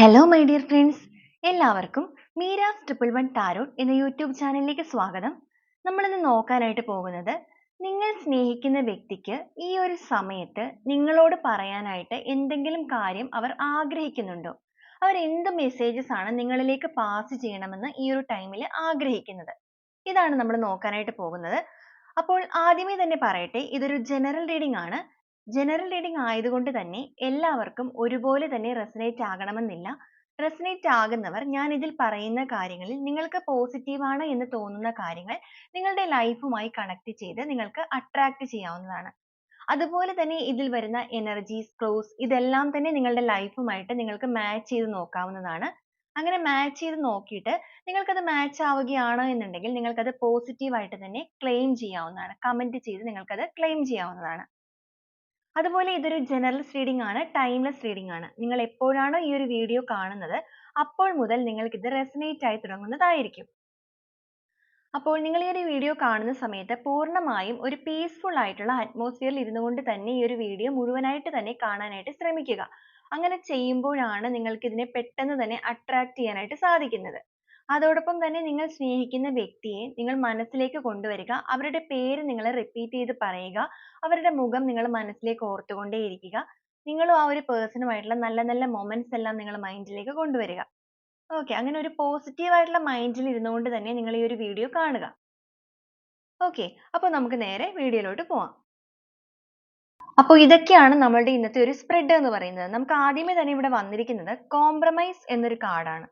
Hello my dear friends എല്ലാവർക്കും Meera's triple one tarot എന്ന YouTube ചാനലിലേക്ക് സ്വാഗതം. നമ്മളിന്ന് നോക്കാനായിട്ട് പോകുന്നത് നിങ്ങൾ സ്നേഹിക്കുന്ന വ്യക്തിക്ക് ഈ ഒരു സമയത്ത് നിങ്ങളോട് പറയാനായിട്ട് എന്തെങ്കിലും കാര്യം അവർ ആഗ്രഹിക്കുന്നുണ്ടോ? അവർ എന്ത് മെസ്സേജസ് ആണ് നിങ്ങളിലേക്ക് പാസ് ചെയ്യണമെന്ന് ഈ ഒരു ടൈമിൽ ആഗ്രഹിക്കുന്നത്? ഇതാണ് നമ്മൾ നോക്കാനായിട്ട് പോകുന്നത്. അപ്പോൾ ആദ്യമേ തന്നെ പറയട്ടെ ഇതൊരു ജനറൽ റീഡിംഗ് ആണ്. ജനറൽ റീഡിംഗ് ആയതുകൊണ്ട് തന്നെ എല്ലാവർക്കും ഒരുപോലെ തന്നെ റെസനേറ്റ് ആകണമെന്നില്ല. റെസനേറ്റ് ആകുന്നവർ ഞാൻ ഇതിൽ പറയുന്ന കാര്യങ്ങളിൽ നിങ്ങൾക്ക് പോസിറ്റീവ് ആണ് എന്ന് തോന്നുന്ന കാര്യങ്ങൾ നിങ്ങളുടെ ലൈഫുമായി കണക്ട് ചെയ്ത് നിങ്ങൾക്ക് അട്രാക്ട് ചെയ്യാവുന്നതാണ്. അതുപോലെ തന്നെ ഇതിൽ വരുന്ന എനർജീസ് ക്ലോസ് ഇതെല്ലാം തന്നെ നിങ്ങളുടെ ലൈഫുമായിട്ട് നിങ്ങൾക്ക് മാച്ച് ചെയ്ത് നോക്കാവുന്നതാണ്. അങ്ങനെ മാച്ച് ചെയ്ത് നോക്കിയിട്ട് നിങ്ങൾക്കത് മാച്ച് ആവുകയാണ് എന്നുണ്ടെങ്കിൽ നിങ്ങൾക്കത് പോസിറ്റീവായിട്ട് തന്നെ ക്ലെയിം ചെയ്യാവുന്നതാണ്. കമന്റ് ചെയ്ത് നിങ്ങൾക്കത് ക്ലെയിം ചെയ്യാവുന്നതാണ്. അതുപോലെ ഇതൊരു ജനറൽസ് റീഡിംഗ് ആണ് ടൈംലെസ് റീഡിംഗ് ആണ്. നിങ്ങൾ എപ്പോഴാണോ ഈ ഒരു വീഡിയോ കാണുന്നത് അപ്പോൾ മുതൽ നിങ്ങൾക്ക് ഇത് റെസനേറ്റ് ആയി തുടങ്ങുന്നതായിരിക്കും. അപ്പോൾ നിങ്ങൾ ഈ ഒരു വീഡിയോ കാണുന്ന സമയത്ത് പൂർണമായും ഒരു പീസ്ഫുൾ ആയിട്ടുള്ള അറ്റ്മോസ്ഫിയറിൽ ഇരുന്നു കൊണ്ട് തന്നെ ഈ ഒരു വീഡിയോ മുഴുവനായിട്ട് തന്നെ കാണാനായിട്ട് ശ്രമിക്കുക. അങ്ങനെ ചെയ്യുമ്പോഴാണ് നിങ്ങൾക്ക് ഇതിനെ പെട്ടെന്ന് തന്നെ അട്രാക്ട് ചെയ്യാനായിട്ട് സാധിക്കുന്നത്. അതോടൊപ്പം തന്നെ നിങ്ങൾ സ്നേഹിക്കുന്ന വ്യക്തിയെ നിങ്ങൾ മനസ്സിലേക്ക് കൊണ്ടുവരിക. അവരുടെ പേര് നിങ്ങൾ റിപ്പീറ്റ് ചെയ്ത് പറയുക. അവരുടെ മുഖം നിങ്ങൾ മനസ്സിലേക്ക് ഓർത്തുകൊണ്ടേയിരിക്കുക നിങ്ങളും ആ ഒരു പേഴ്സണുമായിട്ടുള്ള നല്ല നല്ല മൊമെന്റ്സ് എല്ലാം നിങ്ങൾ മൈൻഡിലേക്ക് കൊണ്ടുവരിക. ഓക്കെ അങ്ങനെ ഒരു പോസിറ്റീവ് ആയിട്ടുള്ള മൈൻഡിൽ ഇരുന്നുകൊണ്ട് തന്നെ നിങ്ങൾ ഈ ഒരു വീഡിയോ കാണുക. ഓക്കെ അപ്പോൾ നമുക്ക് നേരെ വീഡിയോയിലോട്ട് പോവാം. അപ്പോൾ ഇതൊക്കെയാണ് നമ്മളുടെ ഇന്നത്തെ ഒരു സ്പ്രെഡ് എന്ന് പറയുന്നത്. നമുക്ക് ആദ്യമേ തന്നെ ഇവിടെ വന്നിരിക്കുന്നത് കോംപ്രമൈസ് എന്നൊരു കാർഡാണ്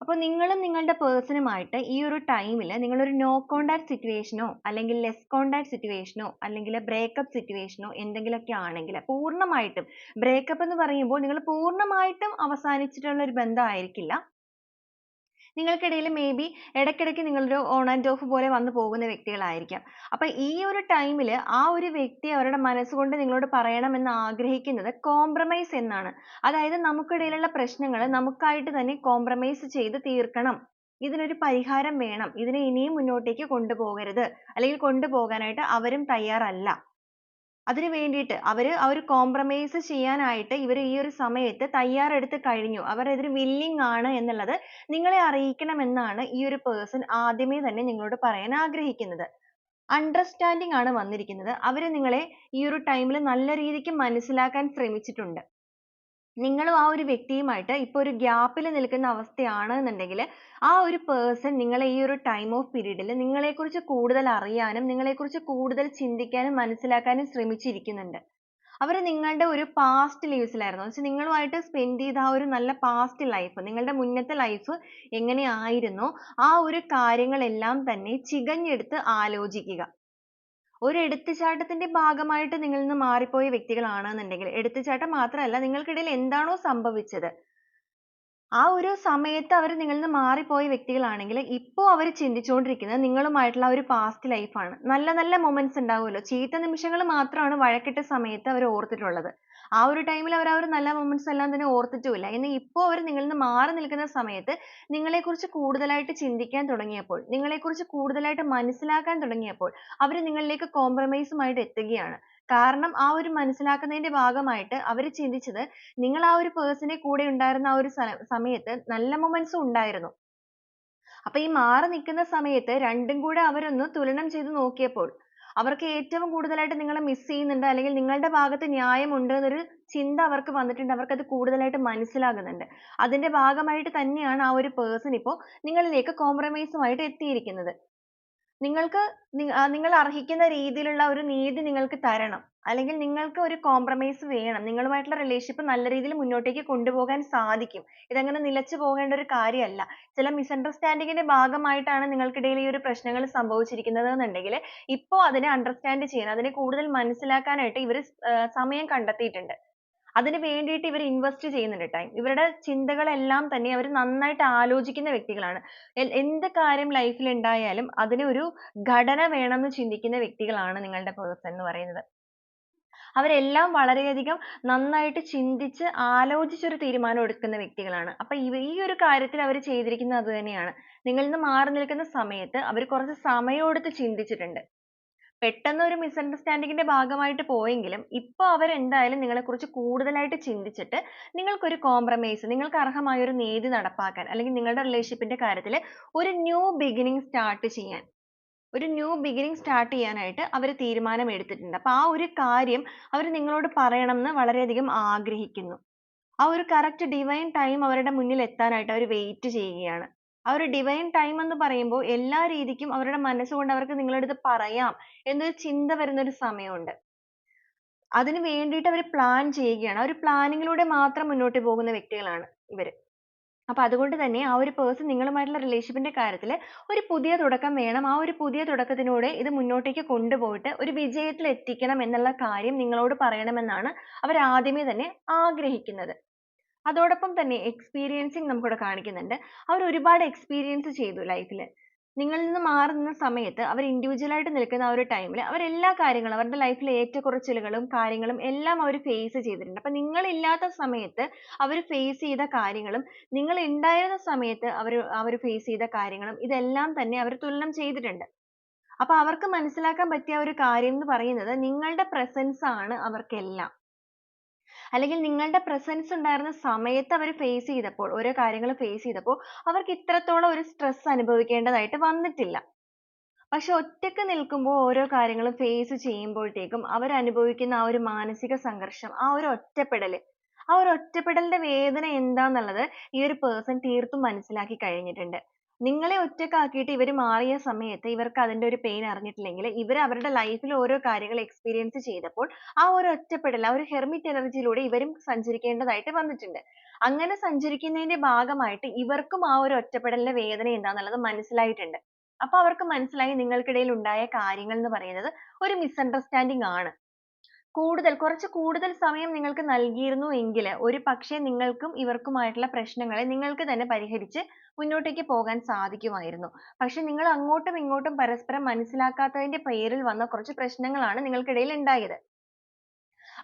അപ്പോൾ നിങ്ങളും നിങ്ങളുടെ പേഴ്സണുമായിട്ട് ഈ ഒരു ടൈമിൽ നിങ്ങളൊരു നോ കോണ്ടാക്ട് സിറ്റുവേഷനോ അല്ലെങ്കിൽ ലെസ് കോണ്ടാക്ട് സിറ്റുവേഷനോ അല്ലെങ്കിൽ ബ്രേക്കപ്പ് സിറ്റുവേഷനോ എന്തെങ്കിലുമൊക്കെ ആണെങ്കിൽ പൂർണമായിട്ടും ബ്രേക്കപ്പ് എന്ന് പറയുമ്പോൾ നിങ്ങൾ പൂർണമായിട്ടും അവസാനിച്ചിട്ടുള്ള ഒരു ബന്ധമായിരിക്കില്ല. നിങ്ങൾക്കിടയിൽ മേ ബി ഇടയ്ക്കിടയ്ക്ക് നിങ്ങളൊരു ഓൺ ആൻഡ് ഓഫ് പോലെ വന്നു പോകുന്ന വ്യക്തികളായിരിക്കാം. അപ്പൊ ഈ ഒരു ടൈമിൽ ആ ഒരു വ്യക്തി അവരുടെ മനസ്സുകൊണ്ട് നിങ്ങളോട് പറയണമെന്ന് ആഗ്രഹിക്കുന്നത് കോംപ്രമൈസ് എന്നാണ്. അതായത് നമുക്കിടയിലുള്ള പ്രശ്നങ്ങൾ നമുക്കായിട്ട് തന്നെ കോംപ്രമൈസ് ചെയ്ത് തീർക്കണം. ഇതിനൊരു പരിഹാരം വേണം. ഇതിനെ ഇനിയും മുന്നോട്ടേക്ക് കൊണ്ടുപോകരുത്. അല്ലെങ്കിൽ കൊണ്ടുപോകാനായിട്ട് അവരും തയ്യാറല്ല. അതിന് വേണ്ടിയിട്ട് അവർ ആ ഒരു കോംപ്രമൈസ് ചെയ്യാനായിട്ട് ഇവർ ഈ ഒരു സമയത്ത് തയ്യാറെടുത്ത് കഴിഞ്ഞു. അവർ അതിന് വില്ലിംഗ് ആണ് എന്നുള്ളത് നിങ്ങളെ അറിയിക്കണമെന്നാണ് ഈ ഒരു പേഴ്സൺ ആദ്യമേ തന്നെ നിങ്ങളോട് പറയാൻ ആഗ്രഹിക്കുന്നത്. അണ്ടർസ്റ്റാൻഡിംഗ് ആണ് വന്നിരിക്കുന്നത്. അവർ നിങ്ങളെ ഈ ഒരു ടൈമിൽ നല്ല രീതിക്ക് മനസ്സിലാക്കാൻ ശ്രമിച്ചിട്ടുണ്ട്. നിങ്ങളും ആ ഒരു വ്യക്തിയുമായിട്ട് ഇപ്പോൾ ഒരു ഗ്യാപ്പിൽ നിൽക്കുന്ന അവസ്ഥയാണ് എന്നുണ്ടെങ്കിൽ ആ ഒരു പേഴ്സൺ നിങ്ങളെ ഈ ഒരു ടൈം ഓഫ് പീരീഡിൽ നിങ്ങളെക്കുറിച്ച് കൂടുതൽ അറിയാനും നിങ്ങളെക്കുറിച്ച് കൂടുതൽ ചിന്തിക്കാനും മനസ്സിലാക്കാനും ശ്രമിച്ചിരിക്കുന്നുണ്ട്. അവർ നിങ്ങളുടെ ഒരു പാസ്റ്റ് ലൈഫിലായിരുന്നു ലായിരുന്നു എന്ന് വെച്ചാൽ നിങ്ങളുമായിട്ട് സ്പെൻഡ് ചെയ്ത ആ ഒരു നല്ല പാസ്റ്റ് ലൈഫ് നിങ്ങളുടെ മുന്നത്തെ ലൈഫ് എങ്ങനെയായിരുന്നു ആ ഒരു കാര്യങ്ങളെല്ലാം തന്നെ ചികഞ്ഞെടുത്ത് ആലോചിക്കുക. ഒരു എടുത്തുചാട്ടത്തിന്റെ ഭാഗമായിട്ട് നിങ്ങളിൽ നിന്ന് മാറിപ്പോയ വ്യക്തികളാണെന്നുണ്ടെങ്കിൽ എടുത്തുചാട്ടം മാത്രമല്ല നിങ്ങൾക്കിടയിൽ എന്താണോ സംഭവിച്ചത് ആ ഒരു സമയത്ത് അവർ നിങ്ങളിൽ നിന്ന് മാറിപ്പോയ വ്യക്തികളാണെങ്കിൽ ഇപ്പോൾ അവർ ചിന്തിച്ചുകൊണ്ടിരിക്കുന്നത് നിങ്ങളുമായിട്ടുള്ള ഒരു പാസ്റ്റ് ലൈഫ് ആണ്. നല്ല നല്ല മൊമെന്റ്സ് ഉണ്ടാവുമല്ലോ ചീത്ത നിമിഷങ്ങൾ മാത്രമാണ് വഴക്കിട്ട സമയത്ത് അവർ ഓർത്തിട്ടുള്ളത്. ആ ഒരു ടൈമിൽ അവർ ആ ഒരു നല്ല moments എല്ലാം തന്നെ ഓർത്തിട്ടുമില്ല. എന്നാൽ ഇപ്പോൾ അവർ നിങ്ങളിൽ നിന്ന് മാറി നിൽക്കുന്ന സമയത്ത് നിങ്ങളെക്കുറിച്ച് കൂടുതലായിട്ട് ചിന്തിക്കാൻ തുടങ്ങിയപ്പോൾ നിങ്ങളെക്കുറിച്ച് കൂടുതലായിട്ട് മനസ്സിലാക്കാൻ തുടങ്ങിയപ്പോൾ അവർ നിങ്ങളിലേക്ക് compromise മായിട്ട് എത്തുകയാണ്. കാരണം ആ ഒരു മനസ്സിലാക്കുന്നതിന്റെ ഭാഗമായിട്ട് അവർ ചിന്തിച്ചത് നിങ്ങൾ ആ ഒരു person ന്റെ കൂടെ ഉണ്ടായിരുന്ന ആ ഒരു സമയത്ത് നല്ല moments ഉം ഉണ്ടായിരുന്നു. അപ്പോൾ ഈ മാറി നിൽക്കുന്ന സമയത്ത് രണ്ടും കൂടെ അവരൊന്ന് തുലനം ചെയ്തു നോക്കിയപ്പോൾ അവർക്ക് ഏറ്റവും കൂടുതലായിട്ട് നിങ്ങളെ മിസ് ചെയ്യുന്നുണ്ട് അല്ലെങ്കിൽ നിങ്ങളുടെ ഭാഗത്ത് ന്യായമുണ്ട് എന്നൊരു ചിന്ത അവർക്ക് വന്നിട്ടുണ്ട്. അവർക്ക് അത് കൂടുതലായിട്ട് മനസ്സിലാകുന്നുണ്ട്. അതിന്റെ ഭാഗമായിട്ട് തന്നെയാണ് ആ ഒരു പേഴ്സൺ ഇപ്പോൾ നിങ്ങളിലേക്ക് കോംപ്രമൈസുമായിട്ട് മായിട്ട് എത്തിയിരിക്കുന്നത്. നിങ്ങൾക്ക് നിങ്ങൾ അർഹിക്കുന്ന രീതിയിലുള്ള ഒരു നീതി നിങ്ങൾക്ക് തരണം. അല്ലെങ്കിൽ നിങ്ങൾക്ക് ഒരു കോംപ്രമൈസ് വേണം. നിങ്ങളുമായിട്ടുള്ള റിലേഷൻഷിപ്പ് നല്ല രീതിയിൽ മുന്നോട്ടേക്ക് കൊണ്ടുപോകാൻ സാധിക്കും. ഇതങ്ങനെ നിലച്ചു പോകേണ്ട ഒരു കാര്യമല്ല. ചില misunderstanding ഭാഗമായിട്ടാണ് നിങ്ങൾക്കിടയിൽ ഈ ഒരു പ്രശ്നങ്ങൾ സംഭവിച്ചിരിക്കുന്നത് എന്നുണ്ടെങ്കിൽ ഇപ്പോൾ അതിനെ അണ്ടർസ്റ്റാൻഡ് ചെയ്യാൻ അതിനെ കൂടുതൽ മനസ്സിലാക്കാനായിട്ട് ഇവർ സമയം കണ്ടെത്തിയിട്ടുണ്ട്. അതിന് വേണ്ടിയിട്ട് ഇവർ ഇൻവെസ്റ്റ് ചെയ്യുന്നുണ്ട് ടൈം ഇവരുടെ ചിന്തകളെല്ലാം തന്നെ അവർ നന്നായിട്ട് ആലോചിക്കുന്ന വ്യക്തികളാണ്. എന്ത് കാര്യം ലൈഫിൽ ഉണ്ടായാലും അതിന് ഒരു ഘടന വേണമെന്ന് ചിന്തിക്കുന്ന വ്യക്തികളാണ് നിങ്ങളുടെ പേഴ്സൺ എന്ന് പറയുന്നത്. അവരെല്ലാം വളരെയധികം നന്നായിട്ട് ചിന്തിച്ച് ആലോചിച്ച് ഒരു തീരുമാനം എടുക്കുന്ന വ്യക്തികളാണ്. അപ്പൊ ഈ ഒരു കാര്യത്തിൽ അവർ ചെയ്തിരിക്കുന്നത് അത് തന്നെയാണ്. നിങ്ങളിൽ നിന്ന് മാറി നിൽക്കുന്ന സമയത്ത് അവർ കുറച്ച് സമയം എടുത്ത് ചിന്തിച്ചിട്ടുണ്ട്. പെട്ടെന്ന് ഒരു മിസ്അണ്ടർസ്റ്റാൻഡിങ്ങിന്റെ ഭാഗമായിട്ട് പോയെങ്കിലും ഇപ്പൊ അവർ എന്തായാലും നിങ്ങളെക്കുറിച്ച് കൂടുതലായിട്ട് ചിന്തിച്ചിട്ട് നിങ്ങൾക്കൊരു കോംപ്രമൈസ് നിങ്ങൾക്ക് അർഹമായ ഒരു നീതി നടപ്പാക്കാൻ അല്ലെങ്കിൽ നിങ്ങളുടെ റിലേഷൻഷിപ്പിന്റെ കാര്യത്തിൽ ഒരു ന്യൂ ബിഗിനിങ് സ്റ്റാർട്ട് ചെയ്യാൻ ഒരു ന്യൂ ബിഗിനിങ് സ്റ്റാർട്ട് ചെയ്യാനായിട്ട് അവർ തീരുമാനം എടുത്തിട്ടുണ്ട് അപ്പൊ ആ ഒരു കാര്യം അവർ നിങ്ങളോട് പറയണമെന്ന് വളരെയധികം ആഗ്രഹിക്കുന്നു. ആ ഒരു കറക്റ്റ് ഡിവൈൻ ടൈം അവരുടെ മുന്നിൽ എത്താനായിട്ട് അവർ വെയിറ്റ് ചെയ്യുകയാണ്. ആ ഒരു ഡിവൈൻ ടൈം എന്ന് പറയുമ്പോൾ എല്ലാ രീതിക്കും അവരുടെ മനസ്സുകൊണ്ട് അവർക്ക് നിങ്ങളുടെ അടുത്ത് പറയാം എന്നൊരു ചിന്ത വരുന്ന ഒരു സമയമുണ്ട്. അതിന് വേണ്ടിയിട്ട് അവർ പ്ലാൻ ചെയ്യുകയാണ്. ആ ഒരു പ്ലാനിങ്ങിലൂടെ മാത്രം മുന്നോട്ട് പോകുന്ന വ്യക്തികളാണ് ഇവർ അപ്പൊ അതുകൊണ്ട് തന്നെ ആ ഒരു പേഴ്സൺ നിങ്ങളുമായിട്ടുള്ള റിലേഷൻഷിപ്പിന്റെ കാര്യത്തിൽ ഒരു പുതിയ തുടക്കം വേണം. ആ ഒരു പുതിയ തുടക്കത്തിലൂടെ ഇത് മുന്നോട്ടേക്ക് കൊണ്ടുപോയിട്ട് ഒരു വിജയത്തിൽ എത്തിക്കണം എന്നുള്ള കാര്യം നിങ്ങളോട് പറയണമെന്നാണ് അവർ ആദ്യമേ തന്നെ ആഗ്രഹിക്കുന്നത്. അതോടൊപ്പം തന്നെ എക്സ്പീരിയൻസിങ് നമുക്കിവിടെ കാണിക്കുന്നുണ്ട്. അവർ ഒരുപാട് എക്സ്പീരിയൻസ് ചെയ്തു ലൈഫിൽ നിങ്ങളിൽ നിന്ന് മാറുന്ന സമയത്ത് അവർ ഇൻഡിവിജ്വലായിട്ട് നിൽക്കുന്ന ആ ഒരു ടൈമിൽ അവരെല്ലാ കാര്യങ്ങളും അവരുടെ ലൈഫിലെ ഏറ്റക്കുറച്ചിലുകളും കാര്യങ്ങളും എല്ലാം അവർ ഫേസ് ചെയ്തിട്ടുണ്ട്. അപ്പം നിങ്ങളില്ലാത്ത സമയത്ത് അവർ ഫേസ് ചെയ്ത കാര്യങ്ങളും നിങ്ങൾ ഉണ്ടായിരുന്ന സമയത്ത് അവർ അവർ ഫേസ് ചെയ്ത കാര്യങ്ങളും ഇതെല്ലാം തന്നെ അവർ തുലനം ചെയ്തിട്ടുണ്ട്. അപ്പോൾ അവർക്ക് മനസ്സിലാക്കാൻ പറ്റിയ ഒരു കാര്യം എന്ന് പറയുന്നത് നിങ്ങളുടെ presence ആണ് അവർക്കെല്ലാം. അല്ലെങ്കിൽ നിങ്ങളുടെ പ്രസൻസ് ഉണ്ടായിരുന്ന സമയത്ത് അവർ ഫേസ് ചെയ്തപ്പോൾ ഓരോ കാര്യങ്ങൾ ഫേസ് ചെയ്തപ്പോൾ അവർക്ക് ഇത്രത്തോളം ഒരു stress അനുഭവിക്കേണ്ടതായിട്ട് വന്നിട്ടില്ല. പക്ഷെ ഒറ്റയ്ക്ക് നിൽക്കുമ്പോൾ ഓരോ കാര്യങ്ങളും ഫേസ് ചെയ്യുമ്പോഴത്തേക്കും അവർ അനുഭവിക്കുന്ന ആ ഒരു മാനസിക സംഘർഷം ആ ഒരു ഒറ്റപ്പെടൽ ആ ഒരു ഒറ്റപ്പെടലിന്റെ വേദന എന്താന്നുള്ളത് ഈ ഒരു പേഴ്സൺ തീർത്തും മനസ്സിലാക്കി കഴിഞ്ഞിട്ടുണ്ട്. നിങ്ങളെ ഒറ്റക്കാക്കിയിട്ട് ഇവർ മാറിയ സമയത്ത് ഇവർക്ക് അതിന്റെ ഒരു pain അറിഞ്ഞിട്ടില്ലെങ്കിൽ ഇവർ അവരുടെ life ൽ ഓരോ കാര്യങ്ങൾ experience ചെയ്തപ്പോൾ ആ ഒരു ഒറ്റപ്പെടൽ ആ ഒരു hermit energy യിലൂടെ ഇവരും സഞ്ചരിക്കേണ്ടതായിട്ട് വന്നിട്ടുണ്ട്. അങ്ങനെ സഞ്ചരിക്കുന്നതിന്റെ ഭാഗമായിട്ട് ഇവർക്കും ആ ഒരു ഒറ്റപ്പെടലിന്റെ വേദന എന്താന്നുള്ളത് മനസ്സിലായിട്ടുണ്ട്. അപ്പൊ അവർക്ക് മനസ്സിലായി നിങ്ങൾക്കിടയിൽ ഉണ്ടായ കാര്യങ്ങൾ എന്ന് പറയുന്നത് ഒരു misunderstanding ആണ്. കൂടുതൽ കുറച്ച് കൂടുതൽ സമയം നിങ്ങൾക്ക് നൽകിയിരുന്നു എങ്കിൽ ഒരു പക്ഷേ നിങ്ങൾക്കും ഇവർക്കുമായിട്ടുള്ള പ്രശ്നങ്ങളെ നിങ്ങൾക്ക് തന്നെ പരിഹരിച്ച് മുന്നോട്ടേക്ക് പോകാൻ സാധിക്കുമായിരുന്നു. പക്ഷെ നിങ്ങൾ അങ്ങോട്ടും ഇങ്ങോട്ടും പരസ്പരം മനസ്സിലാക്കാത്തതിന്റെ പേരിൽ വന്ന കുറച്ച് പ്രശ്നങ്ങളാണ് നിങ്ങൾക്കിടയിൽ ഉണ്ടായത്.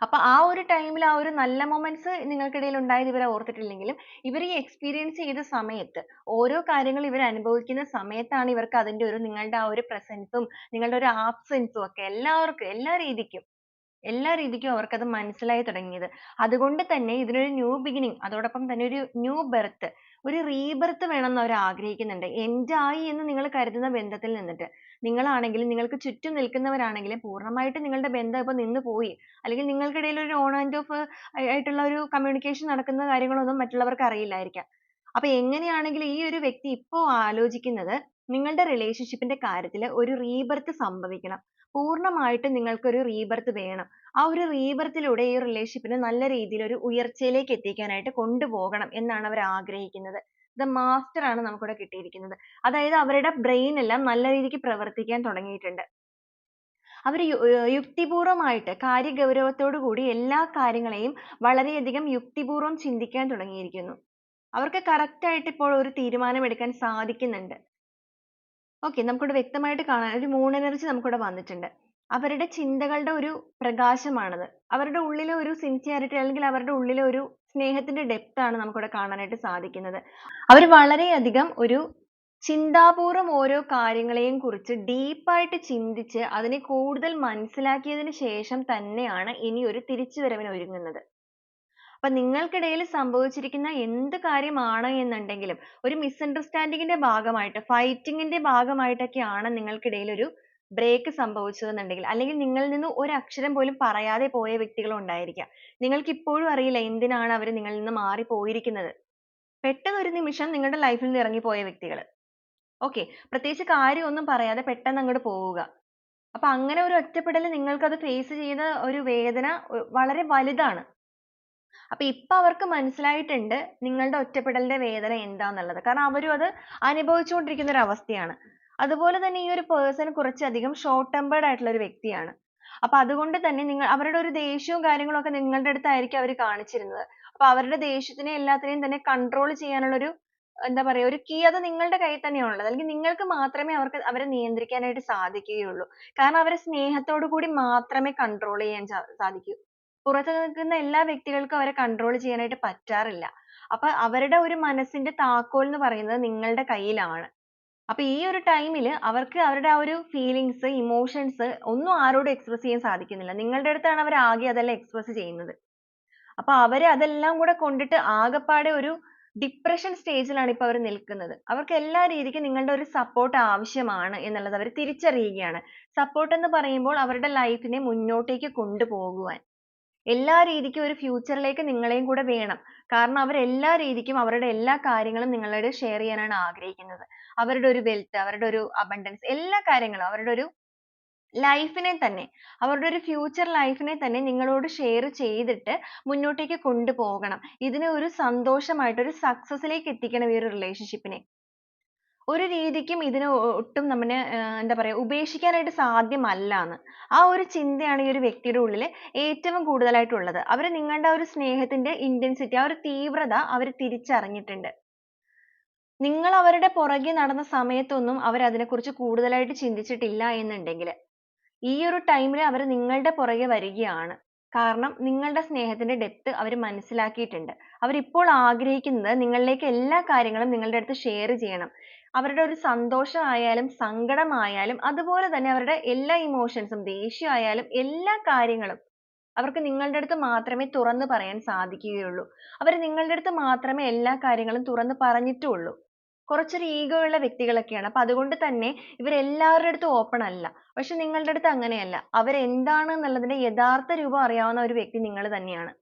അപ്പൊ ആ ഒരു ടൈമിൽ ആ ഒരു നല്ല മൊമെന്റ്സ് നിങ്ങൾക്കിടയിൽ ഉണ്ടായത് ഇവരെ ഓർത്തിട്ടില്ലെങ്കിലും ഇവർ ഈ എക്സ്പീരിയൻസ് ചെയ്ത സമയത്ത് ഓരോ കാര്യങ്ങൾ ഇവർ അനുഭവിക്കുന്ന സമയത്താണ് ഇവർക്ക് അതിന്റെ ഒരു നിങ്ങളുടെ ആ ഒരു പ്രസൻസും നിങ്ങളുടെ ഒരു ആബ്സെൻസും ഒക്കെ എല്ലാവർക്കും എല്ലാ രീതിക്കും എല്ലാ രീതിക്കും അവർക്കത് മനസ്സിലായി തുടങ്ങിയത്. അതുകൊണ്ട് തന്നെ ഇതിനൊരു ന്യൂ ബിഗിനിങ് അതോടൊപ്പം തന്നെ ഒരു ന്യൂ ബെർത്ത് ഒരു റീബർത്ത് വേണമെന്ന് അവർ ആഗ്രഹിക്കുന്നുണ്ട്. end ആയി എന്ന് നിങ്ങൾ കരുതുന്ന ബന്ധത്തിൽ നിന്നിട്ട്. നിങ്ങളാണെങ്കിലും നിങ്ങൾക്ക് ചുറ്റും നിൽക്കുന്നവരാണെങ്കിലും പൂർണമായിട്ട് നിങ്ങളുടെ ബന്ധം ഇപ്പൊ നിന്ന് പോയി. അല്ലെങ്കിൽ നിങ്ങൾക്കിടയിൽ ഒരു ഓൺ ആൻഡ് ഓഫ് ആയിട്ടുള്ള ഒരു കമ്മ്യൂണിക്കേഷൻ നടക്കുന്ന കാര്യങ്ങളൊന്നും മറ്റുള്ളവർക്ക് അറിയില്ലായിരിക്കാം. അപ്പൊ എങ്ങനെയാണെങ്കിലും ഈ ഒരു വ്യക്തി ഇപ്പോ ആലോചിക്കുന്നത് നിങ്ങളുടെ റിലേഷൻഷിപ്പിന്റെ ന്റെ കാര്യത്തിൽ ഒരു റീബർത്ത് സംഭവിക്കണം. പൂർണമായിട്ടും നിങ്ങൾക്ക് ഒരു rebirth വേണം. ആ ഒരു rebirth ലൂടെ ഈ relationship നെ നല്ല രീതിയിൽ ഒരു ഉയർച്ചയിലേക്ക് എത്തിക്കാനായിട്ട് കൊണ്ടുപോകണം എന്നാണ് അവർ ആഗ്രഹിക്കുന്നത്. ദ മാസ്റ്റർ ആണ് നമുക്കിവിടെ കിട്ടിയിരിക്കുന്നത്. അതായത് അവരുടെ ബ്രെയിൻ എല്ലാം നല്ല രീതിക്ക് പ്രവർത്തിക്കാൻ തുടങ്ങിയിട്ടുണ്ട്. അവർ യുക്തിപൂർവമായിട്ട് കാര്യഗൗരവത്തോടു കൂടി എല്ലാ കാര്യങ്ങളെയും വളരെയധികം യുക്തിപൂർവം ചിന്തിക്കാൻ തുടങ്ങിയിരിക്കുന്നു. അവർക്ക് correct ആയിട്ട് ഇപ്പോൾ ഒരു തീരുമാനം എടുക്കാൻ സാധിക്കുന്നുണ്ട്. Okay നമുക്കിവിടെ വ്യക്തമായിട്ട് കാണാൻ ഒരു മൂൺ എനർജി നമുക്കിവിടെ വന്നിട്ടുണ്ട്. അവരുടെ ചിന്തകളുടെ ഒരു പ്രകാശമാണത്. അവരുടെ ഉള്ളിലെ ഒരു സിൻസിയാരിറ്റി അല്ലെങ്കിൽ അവരുടെ ഉള്ളിലെ ഒരു സ്നേഹത്തിന്റെ ഡെപ്ത് ആണ് നമുക്കിവിടെ കാണാനായിട്ട് സാധിക്കുന്നത്. അവർ വളരെയധികം ഒരു ചിന്താപൂർവം ഓരോ കാര്യങ്ങളെയും കുറിച്ച് ഡീപ്പായിട്ട് ചിന്തിച്ച് അതിനെ കൂടുതൽ മനസ്സിലാക്കിയതിന് ശേഷം തന്നെയാണ് ഇനി ഒരു തിരിച്ചുവരവിന് ഒരുങ്ങുന്നത്. അപ്പൊ നിങ്ങൾക്കിടയിൽ സംഭവിച്ചിരിക്കുന്ന എന്ത് കാര്യമാണ് എന്നുണ്ടെങ്കിലും ഒരു misunderstanding ന്റെ ഭാഗമായിട്ട് fighting ന്റെ ഭാഗമായിട്ടൊക്കെയാണ് നിങ്ങൾക്കിടയിൽ ഒരു break സംഭവിച്ചതെന്നുണ്ടെങ്കിൽ അല്ലെങ്കിൽ നിങ്ങളിൽ നിന്ന് ഒരു അക്ഷരം പോലും പറയാതെ പോയ വ്യക്തികളും ഉണ്ടായിരിക്കാം. നിങ്ങൾക്ക് ഇപ്പോഴും അറിയില്ല എന്തിനാണ് അവർ നിങ്ങളിൽ നിന്ന് മാറി പോയിരിക്കുന്നത് പെട്ടെന്ന് ഒരു നിമിഷം നിങ്ങളുടെ ലൈഫിൽ ൽ നിന്ന് ഇറങ്ങിപ്പോയ വ്യക്തികൾ. Okay. പ്രത്യേകിച്ച് കാര്യമൊന്നും പറയാതെ പെട്ടെന്ന് അങ്ങോട്ട് പോവുക. അപ്പൊ അങ്ങനെ ഒരു ഒറ്റപ്പെടൽ നിങ്ങൾക്ക് അത് face ചെയ്ത ഒരു വേദന വളരെ വലുതാണ്. അപ്പൊ ഇപ്പൊ അവർക്ക് മനസ്സിലായിട്ടുണ്ട് നിങ്ങളുടെ ഒറ്റപ്പെടലിന്റെ വേദന എന്താന്നുള്ളത്. കാരണം അവരും അത് അനുഭവിച്ചുകൊണ്ടിരിക്കുന്ന ഒരു അവസ്ഥയാണ് അതുപോലെ തന്നെ ഈ ഒരു പേഴ്സൺ കുറച്ചധികം ഷോർട്ട് ടെമ്പേർഡ് ആയിട്ടുള്ള ഒരു വ്യക്തിയാണ്. അപ്പൊ അതുകൊണ്ട് തന്നെ നിങ്ങൾ അവരുടെ ഒരു ദേഷ്യവും കാര്യങ്ങളും ഒക്കെ നിങ്ങളുടെ അടുത്തായിരിക്കും അവർ കാണിച്ചിരുന്നത്. അപ്പൊ അവരുടെ ദേഷ്യത്തിനെ എല്ലാത്തിനെയും തന്നെ control ചെയ്യാനുള്ള ഒരു എന്താ പറയാ ഒരു കീ അത് നിങ്ങളുടെ കയ്യിൽ തന്നെയാണ് ഉള്ളത് അല്ലെങ്കിൽ നിങ്ങൾക്ക് മാത്രമേ അവർക്ക് അവരെ നിയന്ത്രിക്കാനായിട്ട് സാധിക്കുകയുള്ളൂ. കാരണം അവരെ സ്നേഹത്തോടു കൂടി മാത്രമേ കൺട്രോൾ ചെയ്യാൻ സാധിക്കൂ. പുറത്ത് നിൽക്കുന്ന എല്ലാ വ്യക്തികൾക്കും അവരെ control ചെയ്യാനായിട്ട് പറ്റാറില്ല. അപ്പൊ അവരുടെ ഒരു മനസ്സിന്റെ താക്കോൽ എന്ന് പറയുന്നത് നിങ്ങളുടെ കയ്യിലാണ്. അപ്പൊ ഈ ഒരു ടൈമിൽ അവർക്ക് അവരുടെ ആ ഒരു ഫീലിങ്സ് ഇമോഷൻസ് ഒന്നും ആരോടും എക്സ്പ്രസ് ചെയ്യാൻ സാധിക്കുന്നില്ല. നിങ്ങളുടെ അടുത്താണ് അവർ ആകെ അതെല്ലാം എക്സ്പ്രസ് ചെയ്യുന്നത്. അപ്പൊ അവർ അതെല്ലാം കൂടെ കൊണ്ടിട്ട് ആകപ്പാടെ ഒരു ഡിപ്രഷൻ സ്റ്റേജിലാണ് ഇപ്പൊ അവർ നിൽക്കുന്നത്. അവർക്ക് എല്ലാ രീതിക്കും നിങ്ങളുടെ ഒരു സപ്പോർട്ട് ആവശ്യമാണ് എന്നുള്ളത് അവർ തിരിച്ചറിയുകയാണ്. സപ്പോർട്ട് എന്ന് പറയുമ്പോൾ അവരുടെ ലൈഫിനെ മുന്നോട്ടേക്ക് കൊണ്ടുപോകുവാൻ. എല്ലാ രീതിക്കും ഒരു ഫ്യൂച്ചറിലേക്ക് നിങ്ങളെയും കൂടെ വേണം. കാരണം അവർ എല്ലാ രീതിക്കും അവരുടെ എല്ലാ കാര്യങ്ങളും നിങ്ങളോട് ഷെയർ ചെയ്യാനാണ് ആഗ്രഹിക്കുന്നത്. അവരുടെ ഒരു വെൽത്ത് അവരുടെ ഒരു അബണ്ടൻസ് എല്ലാ കാര്യങ്ങളും അവരുടെ ഒരു ലൈഫിനെ തന്നെ അവരുടെ ഒരു ഫ്യൂച്ചർ ലൈഫിനെ തന്നെ നിങ്ങളോട് ഷെയർ ചെയ്തിട്ട് മുന്നോട്ടേക്ക് കൊണ്ടുപോകണം. ഇതിനെ ഒരു സന്തോഷമായിട്ട് ഒരു സക്സസിലേക്ക് എത്തിക്കണം ഈ ഒരു റിലേഷൻഷിപ്പിനെ ഒരു രീതിക്കും ഇതിനെ ഒട്ടും നമ്മനെ എന്താ പറയുക ഉപേക്ഷിക്കാനായിട്ട് സാധ്യമല്ലാന്ന് ആ ഒരു ചിന്തയാണ് ഈ ഒരു വ്യക്തിയുടെ ഉള്ളിൽ ഏറ്റവും കൂടുതലായിട്ടുള്ളത്. അവർ നിങ്ങളുടെ ആ ഒരു സ്നേഹത്തിന്റെ intensity ആ ഒരു തീവ്രത അവർ തിരിച്ചറിഞ്ഞിട്ടുണ്ട്. നിങ്ങൾ അവരുടെ പുറകെ നടന്ന സമയത്തൊന്നും അവർ അതിനെക്കുറിച്ച് കൂടുതലായിട്ട് ചിന്തിച്ചിട്ടില്ല എന്നുണ്ടെങ്കിൽ ഈ ഒരു ടൈമിൽ അവർ നിങ്ങളുടെ പുറകെ വരികയാണ്. കാരണം നിങ്ങളുടെ സ്നേഹത്തിന്റെ ഡെപ്ത് അവർ മനസ്സിലാക്കിയിട്ടുണ്ട്. അവരിപ്പോൾ ആഗ്രഹിക്കുന്നത് നിങ്ങളിലേക്ക് എല്ലാ കാര്യങ്ങളും നിങ്ങളുടെ അടുത്ത് ഷെയർ ചെയ്യണം. അവരുടെ ഒരു സന്തോഷമായാലും സങ്കടമായാലും അതുപോലെ തന്നെ അവരുടെ എല്ലാ ഇമോഷൻസും ദേഷ്യമായാലും എല്ലാ കാര്യങ്ങളും അവർക്ക് നിങ്ങളുടെ അടുത്ത് മാത്രമേ തുറന്ന് പറയാൻ സാധിക്കുകയുള്ളൂ. അവർ നിങ്ങളുടെ അടുത്ത് മാത്രമേ എല്ലാ കാര്യങ്ങളും തുറന്ന് പറഞ്ഞിട്ടുള്ളൂ. കുറച്ചൊരു ഈഗോ ഉള്ള വ്യക്തികളൊക്കെയാണ്. അപ്പൊ അതുകൊണ്ട് തന്നെ ഇവരെല്ലാവരുടെ അടുത്തും ഓപ്പൺ അല്ല. പക്ഷെ നിങ്ങളുടെ അടുത്ത് അങ്ങനെയല്ല. അവരെന്താണ് എന്നുള്ളതിന്റെ യഥാർത്ഥ രൂപം അറിയാവുന്ന ഒരു വ്യക്തി നിങ്ങൾ തന്നെയാണ്.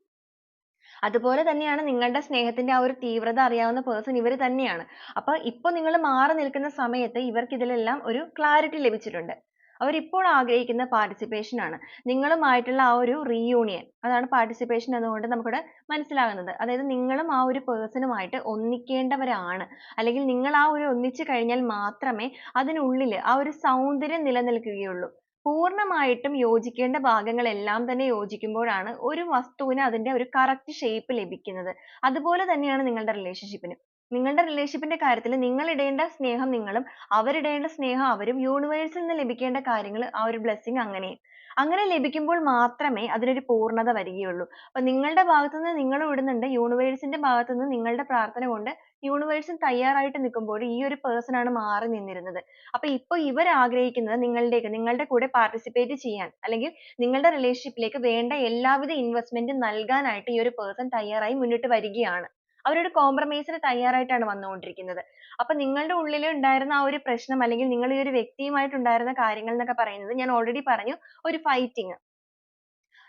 അതുപോലെ തന്നെയാണ് നിങ്ങളുടെ സ്നേഹത്തിന്റെ ആ ഒരു തീവ്രത അറിയാവുന്ന പേഴ്സൺ ഇവർ തന്നെയാണ്. അപ്പോൾ ഇപ്പൊ നിങ്ങൾ മാറി നിൽക്കുന്ന സമയത്ത് ഇവർക്ക് ഇതിലെല്ലാം ഒരു ക്ലാരിറ്റി ലഭിച്ചിട്ടുണ്ട്. അവർ ഇപ്പോൾ ആഗ്രഹിക്കുന്ന participation ആണ്. നിങ്ങളുമായിട്ടുള്ള ആ ഒരു reunion അതാണ് participation എന്നുകൊണ്ട് നമുക്കിവിടെ മനസ്സിലാകുന്നത്. അതായത് നിങ്ങളും ആ ഒരു പേഴ്സണുമായിട്ട് ഒന്നിക്കേണ്ടവരാണ്. അല്ലെങ്കിൽ നിങ്ങൾ ആ ഒരു ഒന്നിച്ചു കഴിഞ്ഞാൽ മാത്രമേ അതിനുള്ളിൽ ആ ഒരു സൗന്ദര്യം നിലനിൽക്കുകയുള്ളൂ. പൂർണമായിട്ടും യോജിക്കേണ്ട ഭാഗങ്ങളെല്ലാം തന്നെ യോജിക്കുമ്പോഴാണ് ഒരു വസ്തുവിന് അതിന്റെ ഒരു correct shape ലഭിക്കുന്നത്. അതുപോലെ തന്നെയാണ് നിങ്ങളുടെ relationship നിങ്ങളുടെ relationship ന്റെ കാര്യത്തിൽ നിങ്ങൾ ഇടേണ്ട സ്നേഹം നിങ്ങളും അവരിടേണ്ട സ്നേഹം അവരും universe ൽ നിന്ന് ലഭിക്കേണ്ട കാര്യങ്ങൾ ആ ഒരു blessing അങ്ങനെയും. അങ്ങനെ ലഭിക്കുമ്പോൾ മാത്രമേ അതിനൊരു പൂർണത വരികയുള്ളൂ. അപ്പൊ നിങ്ങളുടെ ഭാഗത്തു നിന്ന് നിങ്ങൾ ഇടുന്നുണ്ട് universe ന്റെ ഭാഗത്തു നിന്ന് നിങ്ങളുടെ പ്രാർത്ഥന കൊണ്ട് യൂണിവേഴ്സും തയ്യാറായിട്ട് നിൽക്കുമ്പോൾ ഈ ഒരു person ആണ് മാറി നിന്നിരുന്നത്. അപ്പൊ ഇപ്പൊ ഇവർ ആഗ്രഹിക്കുന്നത് നിങ്ങളുടെയൊക്കെ നിങ്ങളുടെ കൂടെ participate ചെയ്യാൻ അല്ലെങ്കിൽ നിങ്ങളുടെ relationship ലേക്ക് വേണ്ട എല്ലാവിധ investment ഉം നൽകാനായിട്ട് ഈ ഒരു person തയ്യാറായി മുന്നിട്ട് വരികയാണ്. അവരൊരു compromise ന് തയ്യാറായിട്ടാണ് വന്നുകൊണ്ടിരിക്കുന്നത്. അപ്പോൾ നിങ്ങളുടെ ഉള്ളിൽ ഉണ്ടായിരുന്ന ആ ഒരു പ്രശ്നം അല്ലെങ്കിൽ നിങ്ങൾ ഈ ഒരു വ്യക്തിയുമായിട്ട് ഉണ്ടായിരുന്ന കാര്യങ്ങൾ എന്നൊക്കെ പറയുന്നത് ഞാൻ already പറഞ്ഞു ഒരു fighting.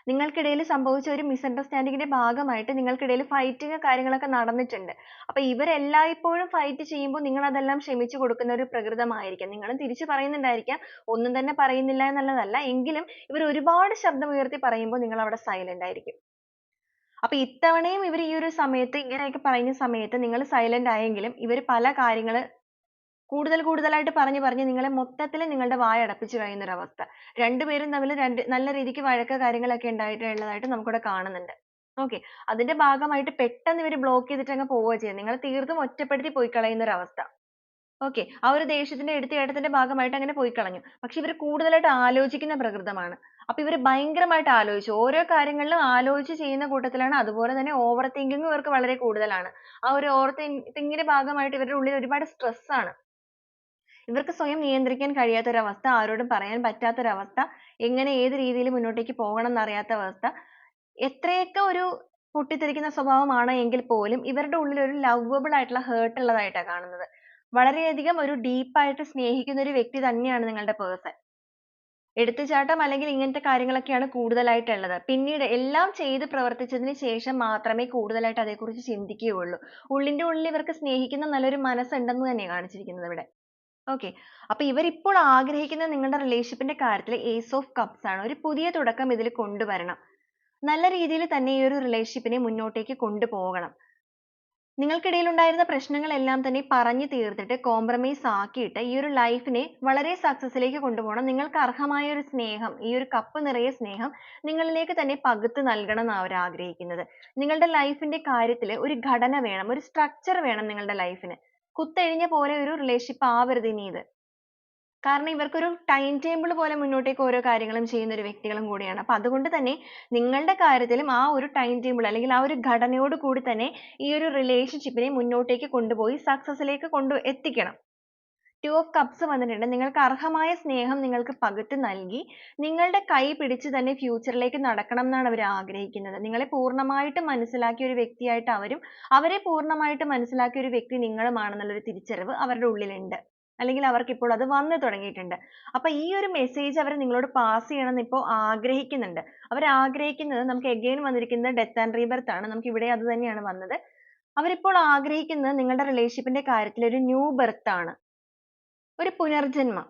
നിങ്ങൾക്കിടയിൽ സംഭവിച്ച ഒരു misunderstanding ന്റെ ഭാഗമായിട്ട് നിങ്ങൾക്കിടയിൽ fighting കാര്യങ്ങളൊക്കെ നടന്നിട്ടുണ്ട്. അപ്പോൾ ഇവർ എല്ലായ്പ്പോഴും fight ചെയ്യുമ്പോൾ നിങ്ങൾ അതെല്ലാം ക്ഷമിച്ചു കൊടുക്കുന്ന ഒരു പ്രകൃതമായിരിക്കാം. നിങ്ങളും തിരിച്ചു പറയുന്നുണ്ടായിരിക്കാം ഒന്നും തന്നെ പറയുന്നില്ല എന്നുള്ളതല്ല. എങ്കിലും ഇവർ ഒരുപാട് ശബ്ദം ഉയർത്തി പറയുമ്പോൾ നിങ്ങൾ അവിടെ silent ആയിരിക്കും. അപ്പൊ ഇത്തവണയും ഇവർ ഈ ഒരു സമയത്ത് ഇങ്ങനെയൊക്കെ പറയുന്ന സമയത്ത് നിങ്ങൾ സൈലന്റ് ആയെങ്കിലും ഇവർ പല കാര്യങ്ങൾ കൂടുതൽ കൂടുതലായിട്ട് പറഞ്ഞു പറഞ്ഞ് നിങ്ങളെ മൊത്തത്തിൽ നിങ്ങളുടെ വായ അടപ്പിച്ചു കഴിയുന്ന ഒരു അവസ്ഥ. രണ്ടുപേരും തമ്മിൽ രണ്ട് നല്ല രീതിക്ക് വഴക്ക് കാര്യങ്ങളൊക്കെ ഉണ്ടായിട്ടുള്ളതായിട്ട് നമുക്കിവിടെ കാണുന്നുണ്ട്. ഓക്കെ. അതിന്റെ ഭാഗമായിട്ട് പെട്ടെന്ന് ഇവർ ബ്ലോക്ക് ചെയ്തിട്ട് അങ്ങ് പോവുക ചെയ്യുന്നത്. നിങ്ങൾ തീർത്തും ഒറ്റപ്പെടുത്തി പോയി കളയുന്ന ഒരു അവസ്ഥ. ഓക്കെ. ആ ഒരു ദേഷ്യത്തിന്റെ എടുത്തുചാട്ടത്തിന്റെ ഭാഗമായിട്ട് അങ്ങനെ പോയി കളഞ്ഞു. പക്ഷെ ഇവർ കൂടുതലായിട്ട് ആലോചിക്കുന്ന പ്രകൃതമാണ്. അപ്പൊ ഇവർ ഭയങ്കരമായിട്ട് ആലോചിച്ചു. ഓരോ കാര്യങ്ങളിലും ആലോചിച്ച് ചെയ്യുന്ന കൂട്ടത്തിലാണ് അതുപോലെ തന്നെ ഓവർ തിങ്കിങ് ഇവർക്ക് വളരെ കൂടുതലാണ്. ആ ഒരു ഓവർ thinking ന്റെ ഭാഗമായിട്ട് ഇവരുടെ ഉള്ളിൽ ഒരുപാട് stress ആണ്. ഇവർക്ക് സ്വയം നിയന്ത്രിക്കാൻ കഴിയാത്ത ഒരു അവസ്ഥ ആരോടും പറയാൻ പറ്റാത്ത ഒരു അവസ്ഥ എങ്ങനെ ഏത് രീതിയിൽ മുന്നോട്ടേക്ക് പോകണം എന്നറിയാത്ത അവസ്ഥ എത്രയൊക്കെ ഒരു പൊട്ടിത്തെറിക്കുന്ന സ്വഭാവമാണ് എങ്കിൽ പോലും ഇവരുടെ ഉള്ളിൽ ഒരു ലവബിൾ ആയിട്ടുള്ള ഹേർട്ട് ഉള്ളതായിട്ടാണ് കാണുന്നത്. വളരെയധികം ഒരു deep ആയിട്ട് സ്നേഹിക്കുന്ന ഒരു വ്യക്തി തന്നെയാണ് നിങ്ങളുടെ person. എടുത്തുചാട്ടം അല്ലെങ്കിൽ ഇങ്ങനത്തെ കാര്യങ്ങളൊക്കെയാണ് കൂടുതലായിട്ടുള്ളത്. പിന്നീട് എല്ലാം ചെയ്ത് പ്രവർത്തിച്ചതിന് ശേഷം മാത്രമേ കൂടുതലായിട്ട് അതേക്കുറിച്ച് ചിന്തിക്കുകയുള്ളൂ. ഉള്ളിന്റെ ഉള്ളിൽ ഇവർക്ക് സ്നേഹിക്കുന്ന നല്ലൊരു മനസ്സുണ്ടെന്ന് തന്നെയാണ് കാണിച്ചിരിക്കുന്നത് ഇവിടെ. ഓക്കെ. അപ്പൊ ഇവരിപ്പോൾ ആഗ്രഹിക്കുന്ന നിങ്ങളുടെ റിലേഷൻഷിപ്പിന്റെ കാര്യത്തിൽ ഏസ് ഓഫ് കപ്സ് ആണ്. ഒരു പുതിയ തുടക്കം ഇതിൽ കൊണ്ടുവരണം. നല്ല രീതിയിൽ തന്നെ ഈ ഒരു റിലേഷൻഷിപ്പിനെ മുന്നോട്ടേക്ക് കൊണ്ടുപോകണം. നിങ്ങൾക്കിടയിൽ ഉണ്ടായിരുന്ന പ്രശ്നങ്ങളെല്ലാം തന്നെ പറഞ്ഞു തീർത്തിട്ട് കോംപ്രമൈസ് ആക്കിയിട്ട് ഈ ഒരു ലൈഫിനെ വളരെ സക്സസ്സിലേക്ക് കൊണ്ടുപോകണം. നിങ്ങൾക്ക് അർഹമായ ഒരു സ്നേഹം ഈ ഒരു കപ്പ് നിറയെ സ്നേഹം നിങ്ങളിലേക്ക് തന്നെ പകുത്ത് നൽകണം എന്നാണ് അവർ ആഗ്രഹിക്കുന്നത്. നിങ്ങളുടെ ലൈഫിന്റെ ന്റെ കാര്യത്തിൽ ഒരു ഘടന വേണം ഒരു സ്ട്രക്ചർ വേണം നിങ്ങളുടെ ലൈഫിന് കുത്തഴിഞ്ഞ പോലെ ഒരു റിലേഷൻഷിപ്പ് ആവരുത് ഇനി ഇത്. കാരണം ഇവർക്കൊരു ഒരു ടേബിൾ പോലെ മുന്നോട്ടേക്ക് ഓരോ കാര്യങ്ങളും ചെയ്യുന്ന ഒരു വ്യക്തികളും കൂടിയാണ്. അപ്പൊ അതുകൊണ്ട് തന്നെ നിങ്ങളുടെ കാര്യത്തിലും ആ ഒരു ടൈം ടേബിൾ അല്ലെങ്കിൽ ആ ഒരു ഘടനയോട് കൂടി തന്നെ ഈ ഒരു റിലേഷൻഷിപ്പിനെ മുന്നോട്ടേക്ക് കൊണ്ടുപോയി സക്സസ്സിലേക്ക് കൊണ്ടു എത്തിക്കണം. ടു ഓഫ് കപ്സ് വന്നിട്ടുണ്ട്. നിങ്ങൾക്ക് അർഹമായ സ്നേഹം നിങ്ങൾക്ക് പകുത്ത് നൽകി നിങ്ങളുടെ കൈ പിടിച്ച് തന്നെ ഫ്യൂച്ചറിലേക്ക് നടക്കണം എന്നാണ് അവർ ആഗ്രഹിക്കുന്നത്. നിങ്ങളെ പൂർണമായിട്ട് മനസ്സിലാക്കിയ ഒരു വ്യക്തിയായിട്ട് അവരും അവരെ പൂർണമായിട്ട് മനസ്സിലാക്കിയ ഒരു വ്യക്തി നിങ്ങളുമാണെന്നുള്ളൊരു തിരിച്ചറിവ് അവരുടെ ഉള്ളിലുണ്ട്. അല്ലെങ്കിൽ അവർക്ക് ഇപ്പോൾ അത് വന്നു തുടങ്ങിയിട്ടുണ്ട്. അപ്പൊ ഈ ഒരു മെസ്സേജ് അവർ നിങ്ങളോട് പാസ് ചെയ്യണമെന്ന് ഇപ്പോൾ ആഗ്രഹിക്കുന്നുണ്ട്. അവർ ആഗ്രഹിക്കുന്നത് നമുക്ക് again വന്നിരിക്കുന്നത് ഡെത്ത് ആൻഡ് റീബർത്ത് ആണ്. നമുക്ക് ഇവിടെ അത് തന്നെയാണ് വന്നത്. അവരിപ്പോൾ ആഗ്രഹിക്കുന്നത് നിങ്ങളുടെ റിലേഷൻഷിപ്പിന്റെ കാര്യത്തിൽ ഒരു ന്യൂ ബർത്ത് ആണ്. ഒരു പുനർജന്മം.